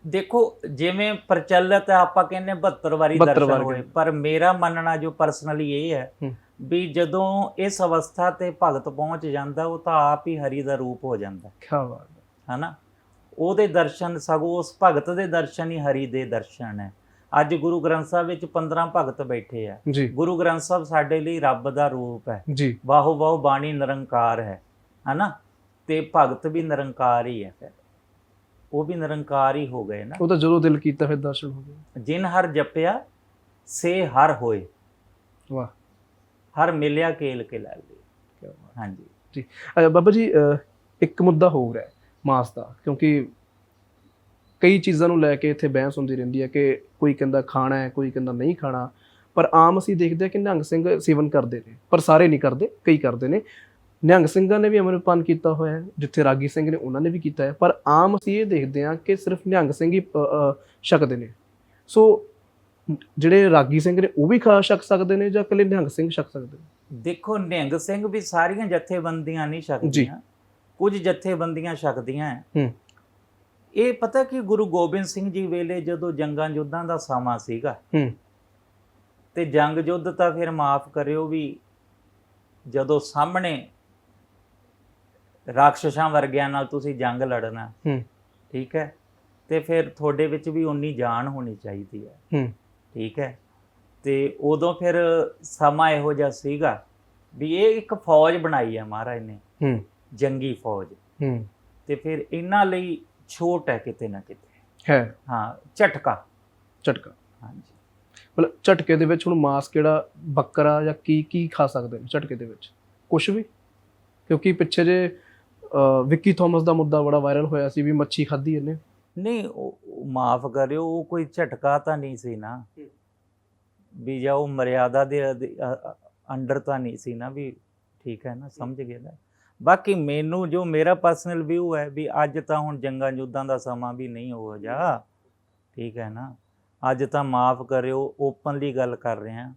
ਦੇਖੋ ਜਿਵੇਂ ਪ੍ਰਚਲਿਤ ਆਪਾਂ ਕਹਿੰਦੇ 72 ਵਾਰੀ 72 ਦਰਸ਼ਨ ਹੋਏ ਗਏ। ਪਰ ਮੇਰਾ ਮੰਨਣਾ ਜੋ ਪਰਸਨਲੀ ਇਹ ਹੂੰ। ਵੀ ਜਦੋਂ ਇਸ ਅਵਸਥਾ ਤੇ ਭਗਤ ਪਹੁੰਚ ਜਾਂਦਾ ਉਹ ਤਾਂ ਆਪ ਹੀ ਹਰੀ ਦਾ ਰੂਪ ਹੋ ਜਾਂਦਾ ਕੀ ਬਾਤ ਹੈ। ਹਨਾ ਉਹਦੇ ਦਰਸ਼ਨ ਸਗੋਂ ਉਸ ਭਗਤ ਦੇ ਦਰਸ਼ਨ ਹੀ ਹਰੀ ਦੇ ਦਰਸ਼ਨ ਹੈ। ਅੱਜ ਗੁਰੂ ਗ੍ਰੰਥ ਸਾਹਿਬ ਵਿੱਚ 15 ਭਗਤ ਬੈਠੇ ਆ। ਜੀ। ਗੁਰੂ ਗ੍ਰੰਥ ਸਾਹਿਬ ਸਾਡੇ ਲਈ ਰੱਬ ਦਾ ਰੂਪ ਹੈ। ਜੀ। ਬਾਹੋ ਬਾਹੋ ਬਾਣੀ ਨਿਰੰਕਾਰ ਹੈ ਹਨਾ? ਤੇ ਭਗਤ ਵੀ ਨਿਰੰਕਾਰ ਹੀ ਹੈ ਫਿਰ। ਉਹ ਵੀ ਨਿਰੰਕਾਰ ਹੀ ਹੋ ਗਏ ਨਾ। ਉਹ ਤਾਂ ਜਦੋਂ ਦਿਲ ਕੀਤਾ ਫਿਰ ਦਰਸ਼ਨ ਹੋ ਗਏ। ਜਿਨ ਹਰ ਜਪਿਆ ਸੇ ਹਰ ਹੋਏ। ਵਾਹ। ਹਰ ਮਿਲਿਆ ਕੇਲ ਕੇ ਲੈ ਲਈ ਕੀ ਬਾਤ। ਹਾਂਜੀ। ਅੱਛਾ ਬਾਬਾ ਜੀ ਇੱਕ ਮੁੱਦਾ ਹੋਰ ਹੈ। ਮਾਸ ਦਾ ਕਿਉਂਕਿ ਕਈ ਚੀਜ਼ਾਂ ਨੂੰ ਲੈ ਕੇ ਇੱਥੇ ਬਹਿਸ ਹੁੰਦੀ ਰਹਿੰਦੀ ਹੈ ਕਿ ਕੋਈ ਕਹਿੰਦਾ ਖਾਣਾ ਹੈ ਕੋਈ ਕਹਿੰਦਾ ਨਹੀਂ ਖਾਣਾ। ਪਰ ਆਮ ਅਸੀਂ ਦੇਖਦੇ ਹਾਂ ਕਿ ਨਿਹੰਗ ਸਿੰਘ ਸੇਵਨ ਕਰਦੇ ਨੇ ਪਰ ਸਾਰੇ ਨਹੀਂ ਕਰਦੇ ਕਈ ਕਰਦੇ ਨੇ। ਨਿਹੰਗ ਸਿੰਘਾਂ ਨੇ ਵੀ ਅੰਮ੍ਰਿਤਪਾਨ ਕੀਤਾ ਹੋਇਆ ਹੈ ਜਿੱਥੇ ਰਾਗੀ ਸਿੰਘ ਨੇ ਉਹਨਾਂ ਨੇ ਵੀ ਕੀਤਾ ਹੈ। ਪਰ ਆਮ ਅਸੀਂ ਇਹ ਦੇਖਦੇ ਹਾਂ ਕਿ ਸਿਰਫ ਨਿਹੰਗ ਸਿੰਘ ਹੀ ਛਕਦੇ ਨੇ। ਸੋ ਜਿਹੜੇ ਰਾਗੀ ਸਿੰਘ ਨੇ ਉਹ ਵੀ ਖਾ ਛਕ ਸਕਦੇ ਨੇ ਜਾਂ ਇਕੱਲੇ ਨਿਹੰਗ ਸਿੰਘ ਛਕ ਸਕਦੇ ਨੇ? ਦੇਖੋ ਨਿਹੰਗ ਸਿੰਘ ਵੀ ਸਾਰੀਆਂ ਜਥੇਬੰਦੀਆਂ ਨਹੀਂ ਛਕਦੀਆਂ। ਕੁਝ ਜਥੇਬੰਦੀਆਂ ਛਕਦੀਆਂ ਹੈ। ਇਹ ਪਤਾ ਕਿ ਗੁਰੂ ਗੋਬਿੰਦ ਸਿੰਘ ਜੀ ਵੇਲੇ ਜਦੋਂ ਜੰਗਾਂ ਯੁੱਧਾਂ ਦਾ ਸਮਾਂ ਸੀਗਾ। ਹੂੰ। ਤੇ ਜੰਗ ਯੁੱਧ ਤਾਂ ਫਿਰ ਮਾਫ ਕਰਿਓ ਵੀ ਜਦੋਂ ਸਾਹਮਣੇ ਰਾਖਸ਼ਾਂ ਵਰਗਿਆਂ ਨਾਲ ਤੁਸੀਂ ਜੰਗ ਲੜਨਾ ਹੂੰ। ਠੀਕ ਹੈ। ਤੇ ਫਿਰ ਤੁਹਾਡੇ ਵਿੱਚ ਵੀ ਉਨੀ ਜਾਨ ਹੋਣੀ ਚਾਹੀਦੀ ਹੈ। ਹੂੰ। ਠੀਕ ਹੈ। ਤੇ ਉਦੋਂ ਫਿਰ ਸਮਾਂ ਇਹੋ ਜਿਹਾ ਸੀਗਾ ਵੀ ਇਹ ਇੱਕ ਫੌਜ ਬਣਾਈ ਹੈ ਮਹਾਰਾਜ ਨੇ। ਹੂੰ। ਜੰਗੀ ਫੌਜ। ਹੂੰ। ਤੇ ਫਿਰ ਇਹਨਾਂ ਲਈ ਛੋਟ ਹੈ ਕਿਤੇ ਨਾ ਕਿਤੇ। ਹੈ। ਹਾਂ ਝਟਕਾ। ਝਟਕਾ। ਹਾਂਜੀ। ਮਤਲਬ ਝਟਕੇ ਦੇ ਵਿੱਚ ਹੁਣ ਮਾਸ ਕਿਹੜਾ ਬੱਕਰਾ ਜਾਂ ਕੀ ਕੀ ਖਾ ਸਕਦੇ ਨੇ ਝਟਕੇ ਦੇ ਵਿੱਚ? ਕੁਝ ਵੀ? ਕਿਉਂਕਿ ਪਿੱਛੇ ਜੇ ਵਿੱਕੀ ਥਾਮਸ ਦਾ ਮੁੱਦਾ ਬੜਾ ਵਾਇਰਲ ਹੋਇਆ ਸੀ ਵੀ ਮੱਛੀ ਖਾਧੀ ਇਹਨੇ। ਨਹੀਂ ਉਹ ਮਾਫ ਕਰਿਓ ਉਹ ਕੋਈ ਝਟਕਾ ਤਾਂ ਨਹੀਂ ਸੀ ਨਾ। ਵੀ ਜਾਂ ਉਹ ਮਰਿਆਦਾ ਦੇ ਅੰਡਰ ਤਾਂ ਨਹੀਂ ਸੀ ਨਾ ਵੀ ਠੀਕ ਹੈ ਨਾ ਸਮਝ ਗਏ ਨਾ। ਬਾਕੀ ਮੈਨੂੰ ਜੋ ਮੇਰਾ ਪਰਸਨਲ ਵਿਊ ਹੈ ਵੀ ਅੱਜ ਤਾਂ ਹੁਣ ਜੰਗਾਂ ਯੁੱਧਾਂ ਦਾ ਸਮਾਂ ਵੀ ਨਹੀਂ ਹੋ ਜਾ। ਠੀਕ ਹੈ ਨਾ? ਅੱਜ ਤਾਂ ਮਾਫ ਕਰਿਓ ਓਪਨਲੀ ਗੱਲ ਕਰ ਰਹੇ। ਹਾਂ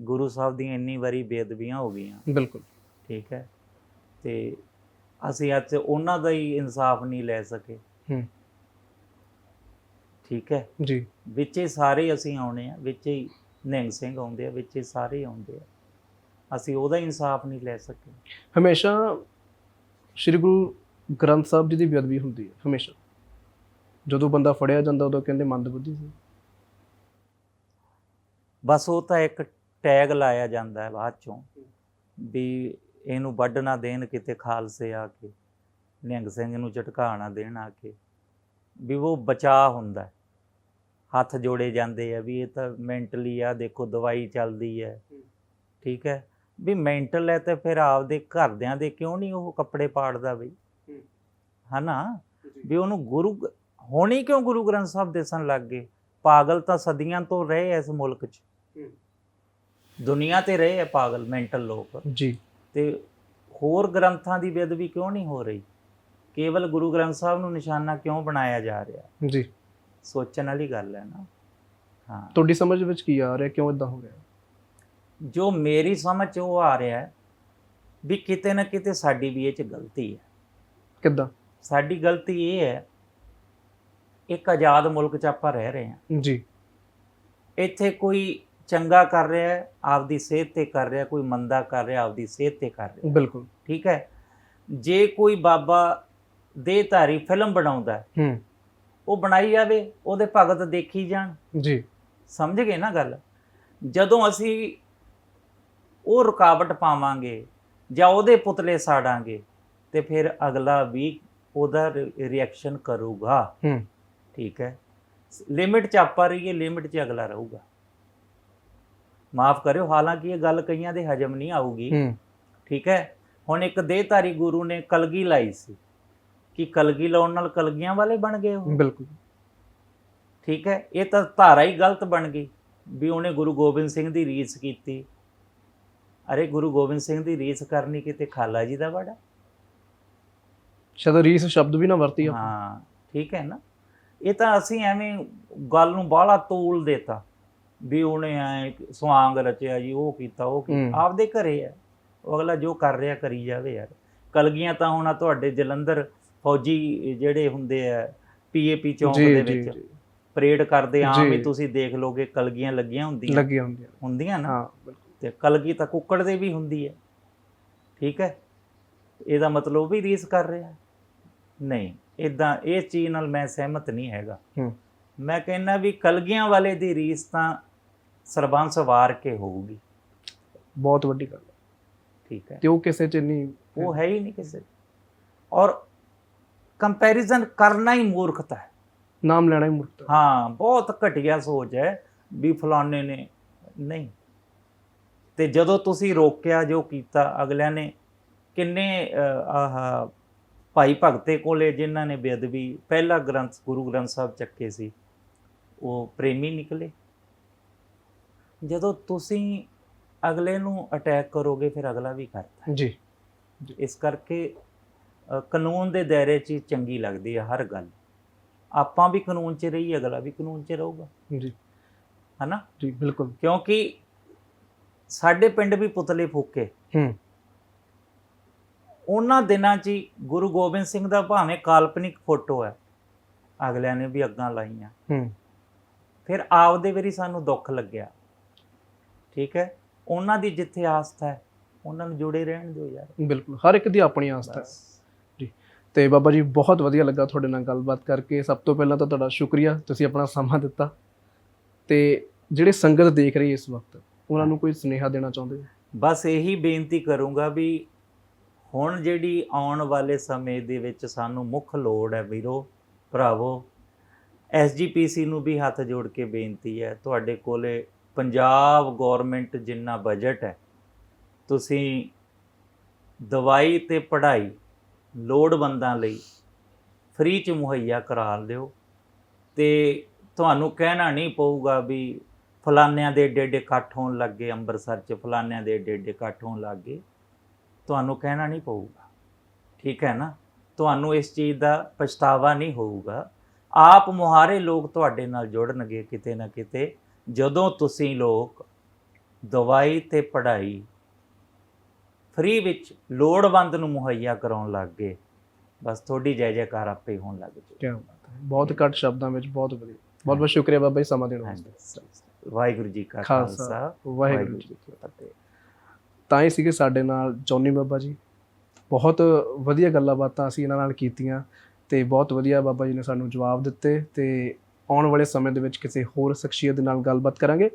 ਗੁਰੂ ਸਾਹਿਬ ਦੀਆਂ ਇੰਨੀ ਵਾਰੀ ਬੇਦਬੀਆਂ ਹੋ ਗਈਆਂ। ਬਿਲਕੁਲ। ਠੀਕ ਹੈ? ਤੇ ਅਸੀਂ ਅੱਜ ਉਹਨਾਂ ਦਾ ਹੀ ਇਨਸਾਫ ਨਹੀਂ ਲੈ ਸਕੇ। ਹੂੰ। ਠੀਕ ਹੈ? ਜੀ। ਵਿੱਚ ਹੀ ਸਾਰੇ ਅਸੀਂ ਆਉਣੇ ਆ ਵਿੱਚ ਹੀ ਨਿਹੰਗ ਸਿੰਘ ਆਉਂਦੇ ਆ ਵਿੱਚ ਹੀ ਸਾਰੇ ਆਉਂਦੇ ਆ। ਅਸੀਂ ਉਹਦਾ ਇਨਸਾਫ ਨਹੀਂ ਲੈ ਸਕੇ। ਹਮੇਸ਼ਾ ਸ੍ਰੀ ਗੁਰੂ ਗ੍ਰੰਥ ਸਾਹਿਬ ਜੀ ਦੀ ਬੇਅਦਬੀ ਹੁੰਦੀ ਹੈ ਹਮੇਸ਼ਾ। ਜਦੋਂ ਬੰਦਾ ਫੜਿਆ ਜਾਂਦਾ ਉਦੋਂ ਕਹਿੰਦੇ ਮੰਦਬੁੱਧੀ ਸੀ। ਬਸ ਉਹ ਤਾਂ ਇੱਕ ਟੈਗ ਲਾਇਆ ਜਾਂਦਾ ਹੈ ਬਾਅਦ ਚੋਂ ਵੀ ਇਹਨੂੰ ਵੱਢ ਨਾ ਦੇਣ ਕਿਤੇ ਖਾਲਸੇ ਆ ਕੇ ਨਿਹੰਗ ਸਿੰਘ ਨੂੰ ਝਟਕਾ ਨਾ ਦੇਣ ਆ ਕੇ ਵੀ ਉਹ ਬਚਾ ਹੁੰਦਾ ਹੈ। ਹੱਥ ਜੋੜੇ ਜਾਂਦੇ ਆ ਵੀ ਇਹ ਤਾਂ ਮੈਂਟਲੀ ਆ ਦੇਖੋ ਦਵਾਈ ਚੱਲਦੀ ਹੈ। ਠੀਕ ਹੈ? ਵੀ ਮੈਂਟਲ ਹੈ ਤੇ ਫਿਰ ਆਪਦੇ ਘਰਦਿਆਂ ਦੇ ਕਿਉਂ ਨਹੀਂ ਉਹ ਕੱਪੜੇ ਪਾੜਦਾ ਬਈ? ਹਨਾ? ਵੀ ਉਹਨੂੰ ਗੁਰੂ ਹੋਣੀ ਕਿਉਂ ਗੁਰੂ ਗ੍ਰੰਥ ਸਾਹਿਬ ਦਿਸਣ ਲੱਗ ਗਏ? ਪਾਗਲ ਤਾਂ ਸਦੀਆਂ ਤੋਂ ਰਹੇ ਇਸ ਮੁਲਕ 'ਚ। ਦੁਨੀਆ ਤੇ ਰਹੇ ਆ ਪਾਗਲ ਮੈਂਟਲ ਲੋਕ। ਜੀ। ਤੇ ਹੋਰ ਗ੍ਰੰਥਾਂ ਦੀ ਬੇਅਦਬੀ ਕਿਉਂ ਨਹੀਂ ਹੋ ਰਹੀ? ਕੇਵਲ ਗੁਰੂ ਗ੍ਰੰਥ ਸਾਹਿਬ ਨੂੰ ਨਿਸ਼ਾਨਾ ਕਿਉਂ ਬਣਾਇਆ ਜਾ ਰਿਹਾ? ਜੀ। ਸੋਚਣ ਵਾਲੀ ਗੱਲ ਹੈ ਨਾ। ਹਾਂ। ਤੁਹਾਡੀ ਸਮਝ ਵਿੱਚ ਕੀ ਆ ਰਿਹਾ? ਕਿਉਂ ਇਦਾਂ ਹੋ ਰਿਹਾ ਜੋ ਮੇਰੀ ਸਮਝ 'ਚ ਉਹ ਆ ਰਿਹਾ ਹੈ ਵੀ ਕਿਤੇ ਨਾ ਕਿਤੇ ਸਾਡੀ ਵੀ ਇਹ 'ਚ ਗਲਤੀ ਹੈ। ਕਿੱਦਾਂ? ਸਾਡੀ ਗਲਤੀ ਇਹ ਹੈ ਇੱਕ ਆਜ਼ਾਦ ਮੁਲਕ 'ਚ ਆਪਾਂ ਰਹਿ ਰਹੇ ਹਾਂ। ਜੀ। ਇੱਥੇ ਕੋਈ ਚੰਗਾ ਕਰ ਰਿਹਾ ਹੈ ਆਪਦੀ ਸਿਹਤ ਤੇ ਕਰ ਰਿਹਾ ਕੋਈ ਮੰਦਾ ਕਰ ਰਿਹਾ ਆਪਦੀ ਸਿਹਤ ਤੇ ਕਰ ਰਿਹਾ। ਬਿਲਕੁਲ। ਠੀਕ ਹੈ? ਜੇ ਕੋਈ ਬਾਬਾ ਦੇਹਧਾਰੀ ਫਿਲਮ ਬਣਾਉਂਦਾ ਹੈ, ਹੂੰ। ਉਹ ਬਣਾਈ ਜਾਵੇ ਉਹਦੇ ਭਗਤ ਦੇਖੀ ਜਾਣ। ਜੀ। ਸਮਝ ਗਏ ਨਾ ਗੱਲ? ਜਦੋਂ ਅਸੀਂ ਉਹ ਰੁਕਾਵਟ ਪਾਵਾਂਗੇ ਜਾਂ ਉਹਦੇ ਪੁਤਲੇ ਸਾੜਾਂਗੇ ਤੇ ਫਿਰ ਅਗਲਾ ਵੀ ਉਹਦਾ ਰਿਐਕਸ਼ਨ ਕਰੂਗਾ। ਹੂੰ। ਠੀਕ ਹੈ? ਲਿਮਿਟ ਚ ਆਪਾਂ ਰਹੀਏ ਲਿਮਿਟ ਚ ਅਗਲਾ ਰਹੂਗਾ। ਮਾਫ ਕਰਿਓ ਹਾਲਾਂਕਿ ਇਹ ਗੱਲ ਕਈਆਂ ਦੇ ਹਜਮ ਨਹੀਂ ਆਊਗੀ। ਹੂੰ। ਠੀਕ ਹੈ? ਹੁਣ ਇੱਕ ਦੇਹਧਾਰੀ ਗੁਰੂ ਨੇ ਕਲਗੀ ਲਾਈ ਸੀ। ਕਿ ਕਲਗੀ ਲਾਉਣ ਨਾਲ ਕਲਗੀਆਂ ਵਾਲੇ ਬਣ ਗਏ ਉਹ? ਬਿਲਕੁਲ। ਠੀਕ ਹੈ? ਇਹ ਤਾਂ ਧਾਰਾ ਹੀ ਗਲਤ ਬਣ ਗਈ ਵੀ ਉਹਨੇ ਗੁਰੂ ਗੋਬਿੰਦ ਸਿੰਘ ਦੀ ਰੀਸ ਕੀਤੀ। ਅਰੇ ਗੁਰੂ ਗੋਬਿੰਦ ਸਿੰਘ ਦੀ ਰੀਸ ਕਰਨੀ ਕਿਤੇ ਖਾਲਾ ਜੀ ਦਾ ਵੜਾ? ਸ਼ਾਇਦ ਰੀਸ ਸ਼ਬਦ ਵੀ ਨਾ ਵਰਤੀ ਆਪਾਂ। ਹਾਂ ਠੀਕ ਹੈ ਨਾ? ਇਹ ਤਾਂ ਅਸੀਂ ਐਵੇਂ ਗੱਲ ਨੂੰ ਬਾਹਲਾ ਤੋਲ ਦੇਤਾ ਵੀ ਉਹਨੇ ਐ ਸਵਾਂਗ ਰਚਿਆ ਜੀ ਉਹ ਕੀਤਾ ਉਹ। ਕੀਤਾ। ਆਪਦੇ ਘਰੇ ਹੈ ਉਹ ਅਗਲਾ ਜੋ ਕਰ ਰਿਹਾ ਕਰੀ ਜਾਵੇ ਯਾਰ। ਕਲਗੀਆਂ ਤਾਂ ਹੁਣ ਆ ਤੁਹਾਡੇ ਜਲੰਧਰ ਫੌਜੀ ਜਿਹੜੇ ਹੁੰਦੇ ਆ ਪੀਏਪੀ ਚੌਂਕ ਦੇ ਵਿੱਚ ਪਰੇਡ ਕਰਦੇ ਆਮ। ਹੀ ਤੁਸੀਂ ਦੇਖ ਲੋਗੇ ਕਲਗੀਆਂ ਲੱਗੀਆਂ ਹੁੰਦੀਆਂ। ਲੱਗੀਆਂ ਹੁੰਦੀਆਂ। ਹੁੰਦੀਆਂ ਨਾ? ਹਾਂ ਬਿਲਕੁਲ। ਤੇ ਕਲਗੀ ਤਾਂ ਕੁੱਕੜ ਦੇ ਵੀ ਹੁੰਦੀ ਹੈ। ਠੀਕ ਹੈ? ਇਹਦਾ ਮਤਲਬ ਉਹ ਵੀ ਰੀਸ ਕਰ ਰਿਹਾ ਨਹੀਂ ਇਦਾਂ ਇਹ ਚੀਜ਼ ਨਾਲ ਮੈਂ ਸਹਿਮਤ ਨਹੀਂ ਹੈਗਾ। ਮੈਂ ਕਹਿੰਦਾ ਵੀ ਕਲਗੀਆਂ ਵਾਲੇ ਦੀ ਰੀਸ ਤਾਂ ਸਰਬੰਸ ਵਾਰ ਕੇ ਹੋਊਗੀ। ਬਹੁਤ ਵੱਡੀ ਗੱਲ ਠੀਕ ਹੈ। ਤੇ ਉਹ ਕਿਸੇ ਚ ਨਹੀਂ। ਉਹ ਹੈ ਹੀ ਨਹੀਂ ਕਿਸੇ ਔਰ ਕੰਪੈਰੀਜ਼ਨ ਕਰਨਾ ਹੀ ਮੂਰਖਤਾ ਹੈ। ਨਾਮ ਲੈਣਾ ਹੀ ਮੁਰਤਾ ਹਾਂ ਬਹੁਤ ਘਟੀਆ ਸੋਚ ਹੈ ਵੀ ਫਲਾਣੇ ਨੇ। ਨਹੀਂ ਤੇ ਜਦੋਂ ਤੁਸੀਂ ਰੋਕਿਆ ਜੋ ਕੀਤਾ ਅਗਲਿਆਂ ਨੇ ਕਿੰਨੇ ਆਹ ਭਾਈ ਭਗਤੇ ਕੋਲੇ ਜਿਨ੍ਹਾਂ ਨੇ ਬੇਅਦਬੀ ਪਹਿਲਾ ਗ੍ਰੰਥ ਗੁਰੂ ਗ੍ਰੰਥ ਸਾਹਿਬ ਚੱਕੇ ਸੀ ਉਹ ਪ੍ਰੇਮੀ ਨਿਕਲੇ? ਜਦੋਂ ਤੁਸੀਂ ਅਗਲੇ ਨੂੰ ਅਟੈਕ ਕਰੋਗੇ ਫਿਰ ਅਗਲਾ ਵੀ ਕਰਦਾ ਜੀ। ਇਸ ਕਰਕੇ ਕਾਨੂੰਨ ਦੇ ਦਾਇਰੇ 'ਚ ਚੰਗੀ ਲੱਗਦੀ ਹੈ ਹਰ ਗੱਲ। ਆਪਾਂ ਵੀ ਕਾਨੂੰਨ 'ਚ ਰਹੀ ਅਗਲਾ ਵੀ ਕਾਨੂੰਨ 'ਚ ਰਹੂਗਾ। ਜੀ। ਹਨਾ? ਜੀ ਬਿਲਕੁਲ। ਕਿਉਂਕਿ ਸਾਡੇ ਪਿੰਡ ਵੀ ਪੁਤਲੇ ਫੂਕੇ। ਹੂੰ। ਉਹਨਾਂ ਦਿਨਾਂ 'ਚ ਹੀ ਗੁਰੂ ਗੋਬਿੰਦ ਸਿੰਘ ਦਾ ਭਾਵੇਂ ਕਾਲਪਨਿਕ ਫੋਟੋ ਹੈ ਅਗਲਿਆਂ ਨੇ ਵੀ ਅੱਗਾਂ ਲਾਈਆਂ। ਹੂੰ। ਫਿਰ ਆਪਦੇ ਵਾਰੀ ਸਾਨੂੰ ਦੁੱਖ ਲੱਗਿਆ। ਠੀਕ ਹੈ? ਉਹਨਾਂ ਦੀ ਜਿੱਥੇ ਆਸਥਾ ਹੈ ਉਹਨਾਂ ਨੂੰ ਜੁੜੇ ਰਹਿਣ ਦਿਓ ਯਾਰ। ਬਿਲਕੁਲ ਹਰ ਇੱਕ ਦੀ ਆਪਣੀ ਆਸਥਾ ਹੈ। ਬਸ। ਤੇ ਬਾਬਾ ਜੀ ਬਹੁਤ ਵਧੀਆ ਲੱਗਾ ਤੁਹਾਡੇ ਨਾਲ ਗੱਲਬਾਤ ਕਰਕੇ। ਸਭ ਤੋਂ ਪਹਿਲਾਂ ਤਾਂ ਤੁਹਾਡਾ ਸ਼ੁਕਰੀਆ ਤੁਸੀਂ ਆਪਣਾ ਸਮਾਂ ਦਿੱਤਾ। ਤੇ ਜਿਹੜੇ ਸੰਗਤ ਦੇਖ ਰਹੀ ਇਸ ਵਕਤ ਉਹਨਾਂ ਨੂੰ ਕੋਈ ਸੁਨੇਹਾ ਦੇਣਾ ਚਾਹੁੰਦੇ ਹੋ? ਬਸ ਇਹੀ ਬੇਨਤੀ ਕਰੂੰਗਾ ਵੀ ਹੁਣ ਜਿਹੜੀ ਆਉਣ ਵਾਲੇ ਸਮੇਂ ਦੇ ਵਿੱਚ ਸਾਨੂੰ ਮੁੱਖ ਲੋੜ ਹੈ ਵੀਰੋ, ਭਰਾਵੋ ਐਸਜੀਪੀਸੀ ਨੂੰ ਵੀ ਹੱਥ ਜੋੜ ਕੇ ਬੇਨਤੀ ਹੈ, ਤੁਹਾਡੇ ਕੋਲੇ ਪੰਜਾਬ ਗਵਰਨਮੈਂਟ ਜਿੰਨਾ ਬਜਟ ਹੈ, ਤੁਸੀਂ ਦਵਾਈ ਤੇ ਪੜ੍ਹਾਈ ਲੋੜਵੰਦਾਂ ਲਈ ਫ੍ਰੀ ਚ ਮੁਹੱਈਆ ਕਰਾ ਲਿਓ ਤੇ ਤੁਹਾਨੂੰ ਕਹਿਣਾ ਨਹੀਂ ਪਊਗਾ ਵੀ ਫਲਾਨਿਆਂ ਦੇ ਏਡੇ ਇਕੱਠ ਹੋਣ ਲੱਗੇ ਅੰਮ੍ਰਿਤਸਰ ਚ ਫਲਾਨਿਆਂ ਦੇ ਏਡੇ ਇਕੱਠ ਹੋਣ ਲੱਗੇ ਤੁਹਾਨੂੰ ਕਹਿਣਾ ਨਹੀਂ ਪਊਗਾ ਠੀਕ ਹੈ ਨਾ? ਤੁਹਾਨੂੰ ਇਸ ਚੀਜ਼ ਦਾ ਪਛਤਾਵਾ ਨਹੀਂ ਹੋਊਗਾ। ਆਪ ਮੁਹਾਰੇ ਲੋਕ ਤੁਹਾਡੇ ਨਾਲ ਜੁੜਨਗੇ ਕਿਤੇ ਨਾ ਕਿਤੇ। ਜਦੋਂ ਤੁਸੀਂ ਲੋਕ ਦਵਾਈ ਤੇ ਪੜ੍ਹਾਈ ਫ੍ਰੀ ਵਿੱਚ ਲੋੜਵੰਦ ਨੂੰ ਮੁਹੱਈਆ ਕਰਾਉਣ ਲੱਗ ਗਏ ਬਸ ਤੁਹਾਡੀ ਜੈ ਜੈਕਾਰ ਆਪੇ ਹੋਣ ਲੱਗ ਜੂ ਕੀ ਬਾਤ ਹੈ ਬਹੁਤ ਘੱਟ ਸ਼ਬਦਾਂ ਵਿੱਚ ਬਹੁਤ ਵਧੀਆ। ਬਹੁਤ ਬਹੁਤ ਸ਼ੁਕਰੀਆ ਬਾਬਾ ਜੀ ਸਮਾਂ ਦੇਣ ਵਾਸਤੇ। ਵਾਹਿਗੁਰੂ ਜੀ ਕਾ ਖਾਲਸਾ, ਖਾਲਸਾ ਵਾਹਿਗੁਰੂ ਜੀ ਕੀ ਫਤਿਹ ਤਾਂ ਹੀ ਸੀਗੇ ਸਾਡੇ ਨਾਲ ਜੌਨੀ ਬਾਬਾ ਜੀ ਬਹੁਤ ਵਧੀਆ ਗੱਲਾਂ ਬਾਤਾਂ ਅਸੀਂ ਇਹਨਾਂ ਨਾਲ ਕੀਤੀਆਂ ਤੇ ਬਹੁਤ ਵਧੀਆ ਬਾਬਾ ਜੀ ਨੇ ਸਾਨੂੰ ਜਵਾਬ ਦਿੱਤੇ ਤੇ ਆਉਣ ਵਾਲੇ ਸਮੇਂ ਦੇ ਵਿੱਚ ਕਿਸੇ ਹੋਰ ਸ਼ਖਸੀਅਤ ਦੇ ਨਾਲ ਗੱਲਬਾਤ ਕਰਾਂਗੇ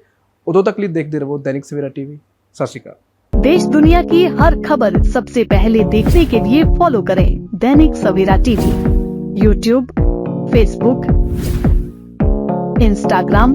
ਉਦੋਂ ਤੱਕ ਲਈ ਦੇਖਦੇ ਰਹੋ ਦੈਨਿਕ ਸਵੇਰਾ ਟੀਵੀ ਸਤਿ ਸ਼੍ਰੀ ਅਕਾਲ देश दुनिया की हर खबर सबसे पहले देखने के लिए फॉलो करें Dainik Savera TV YouTube Facebook Instagram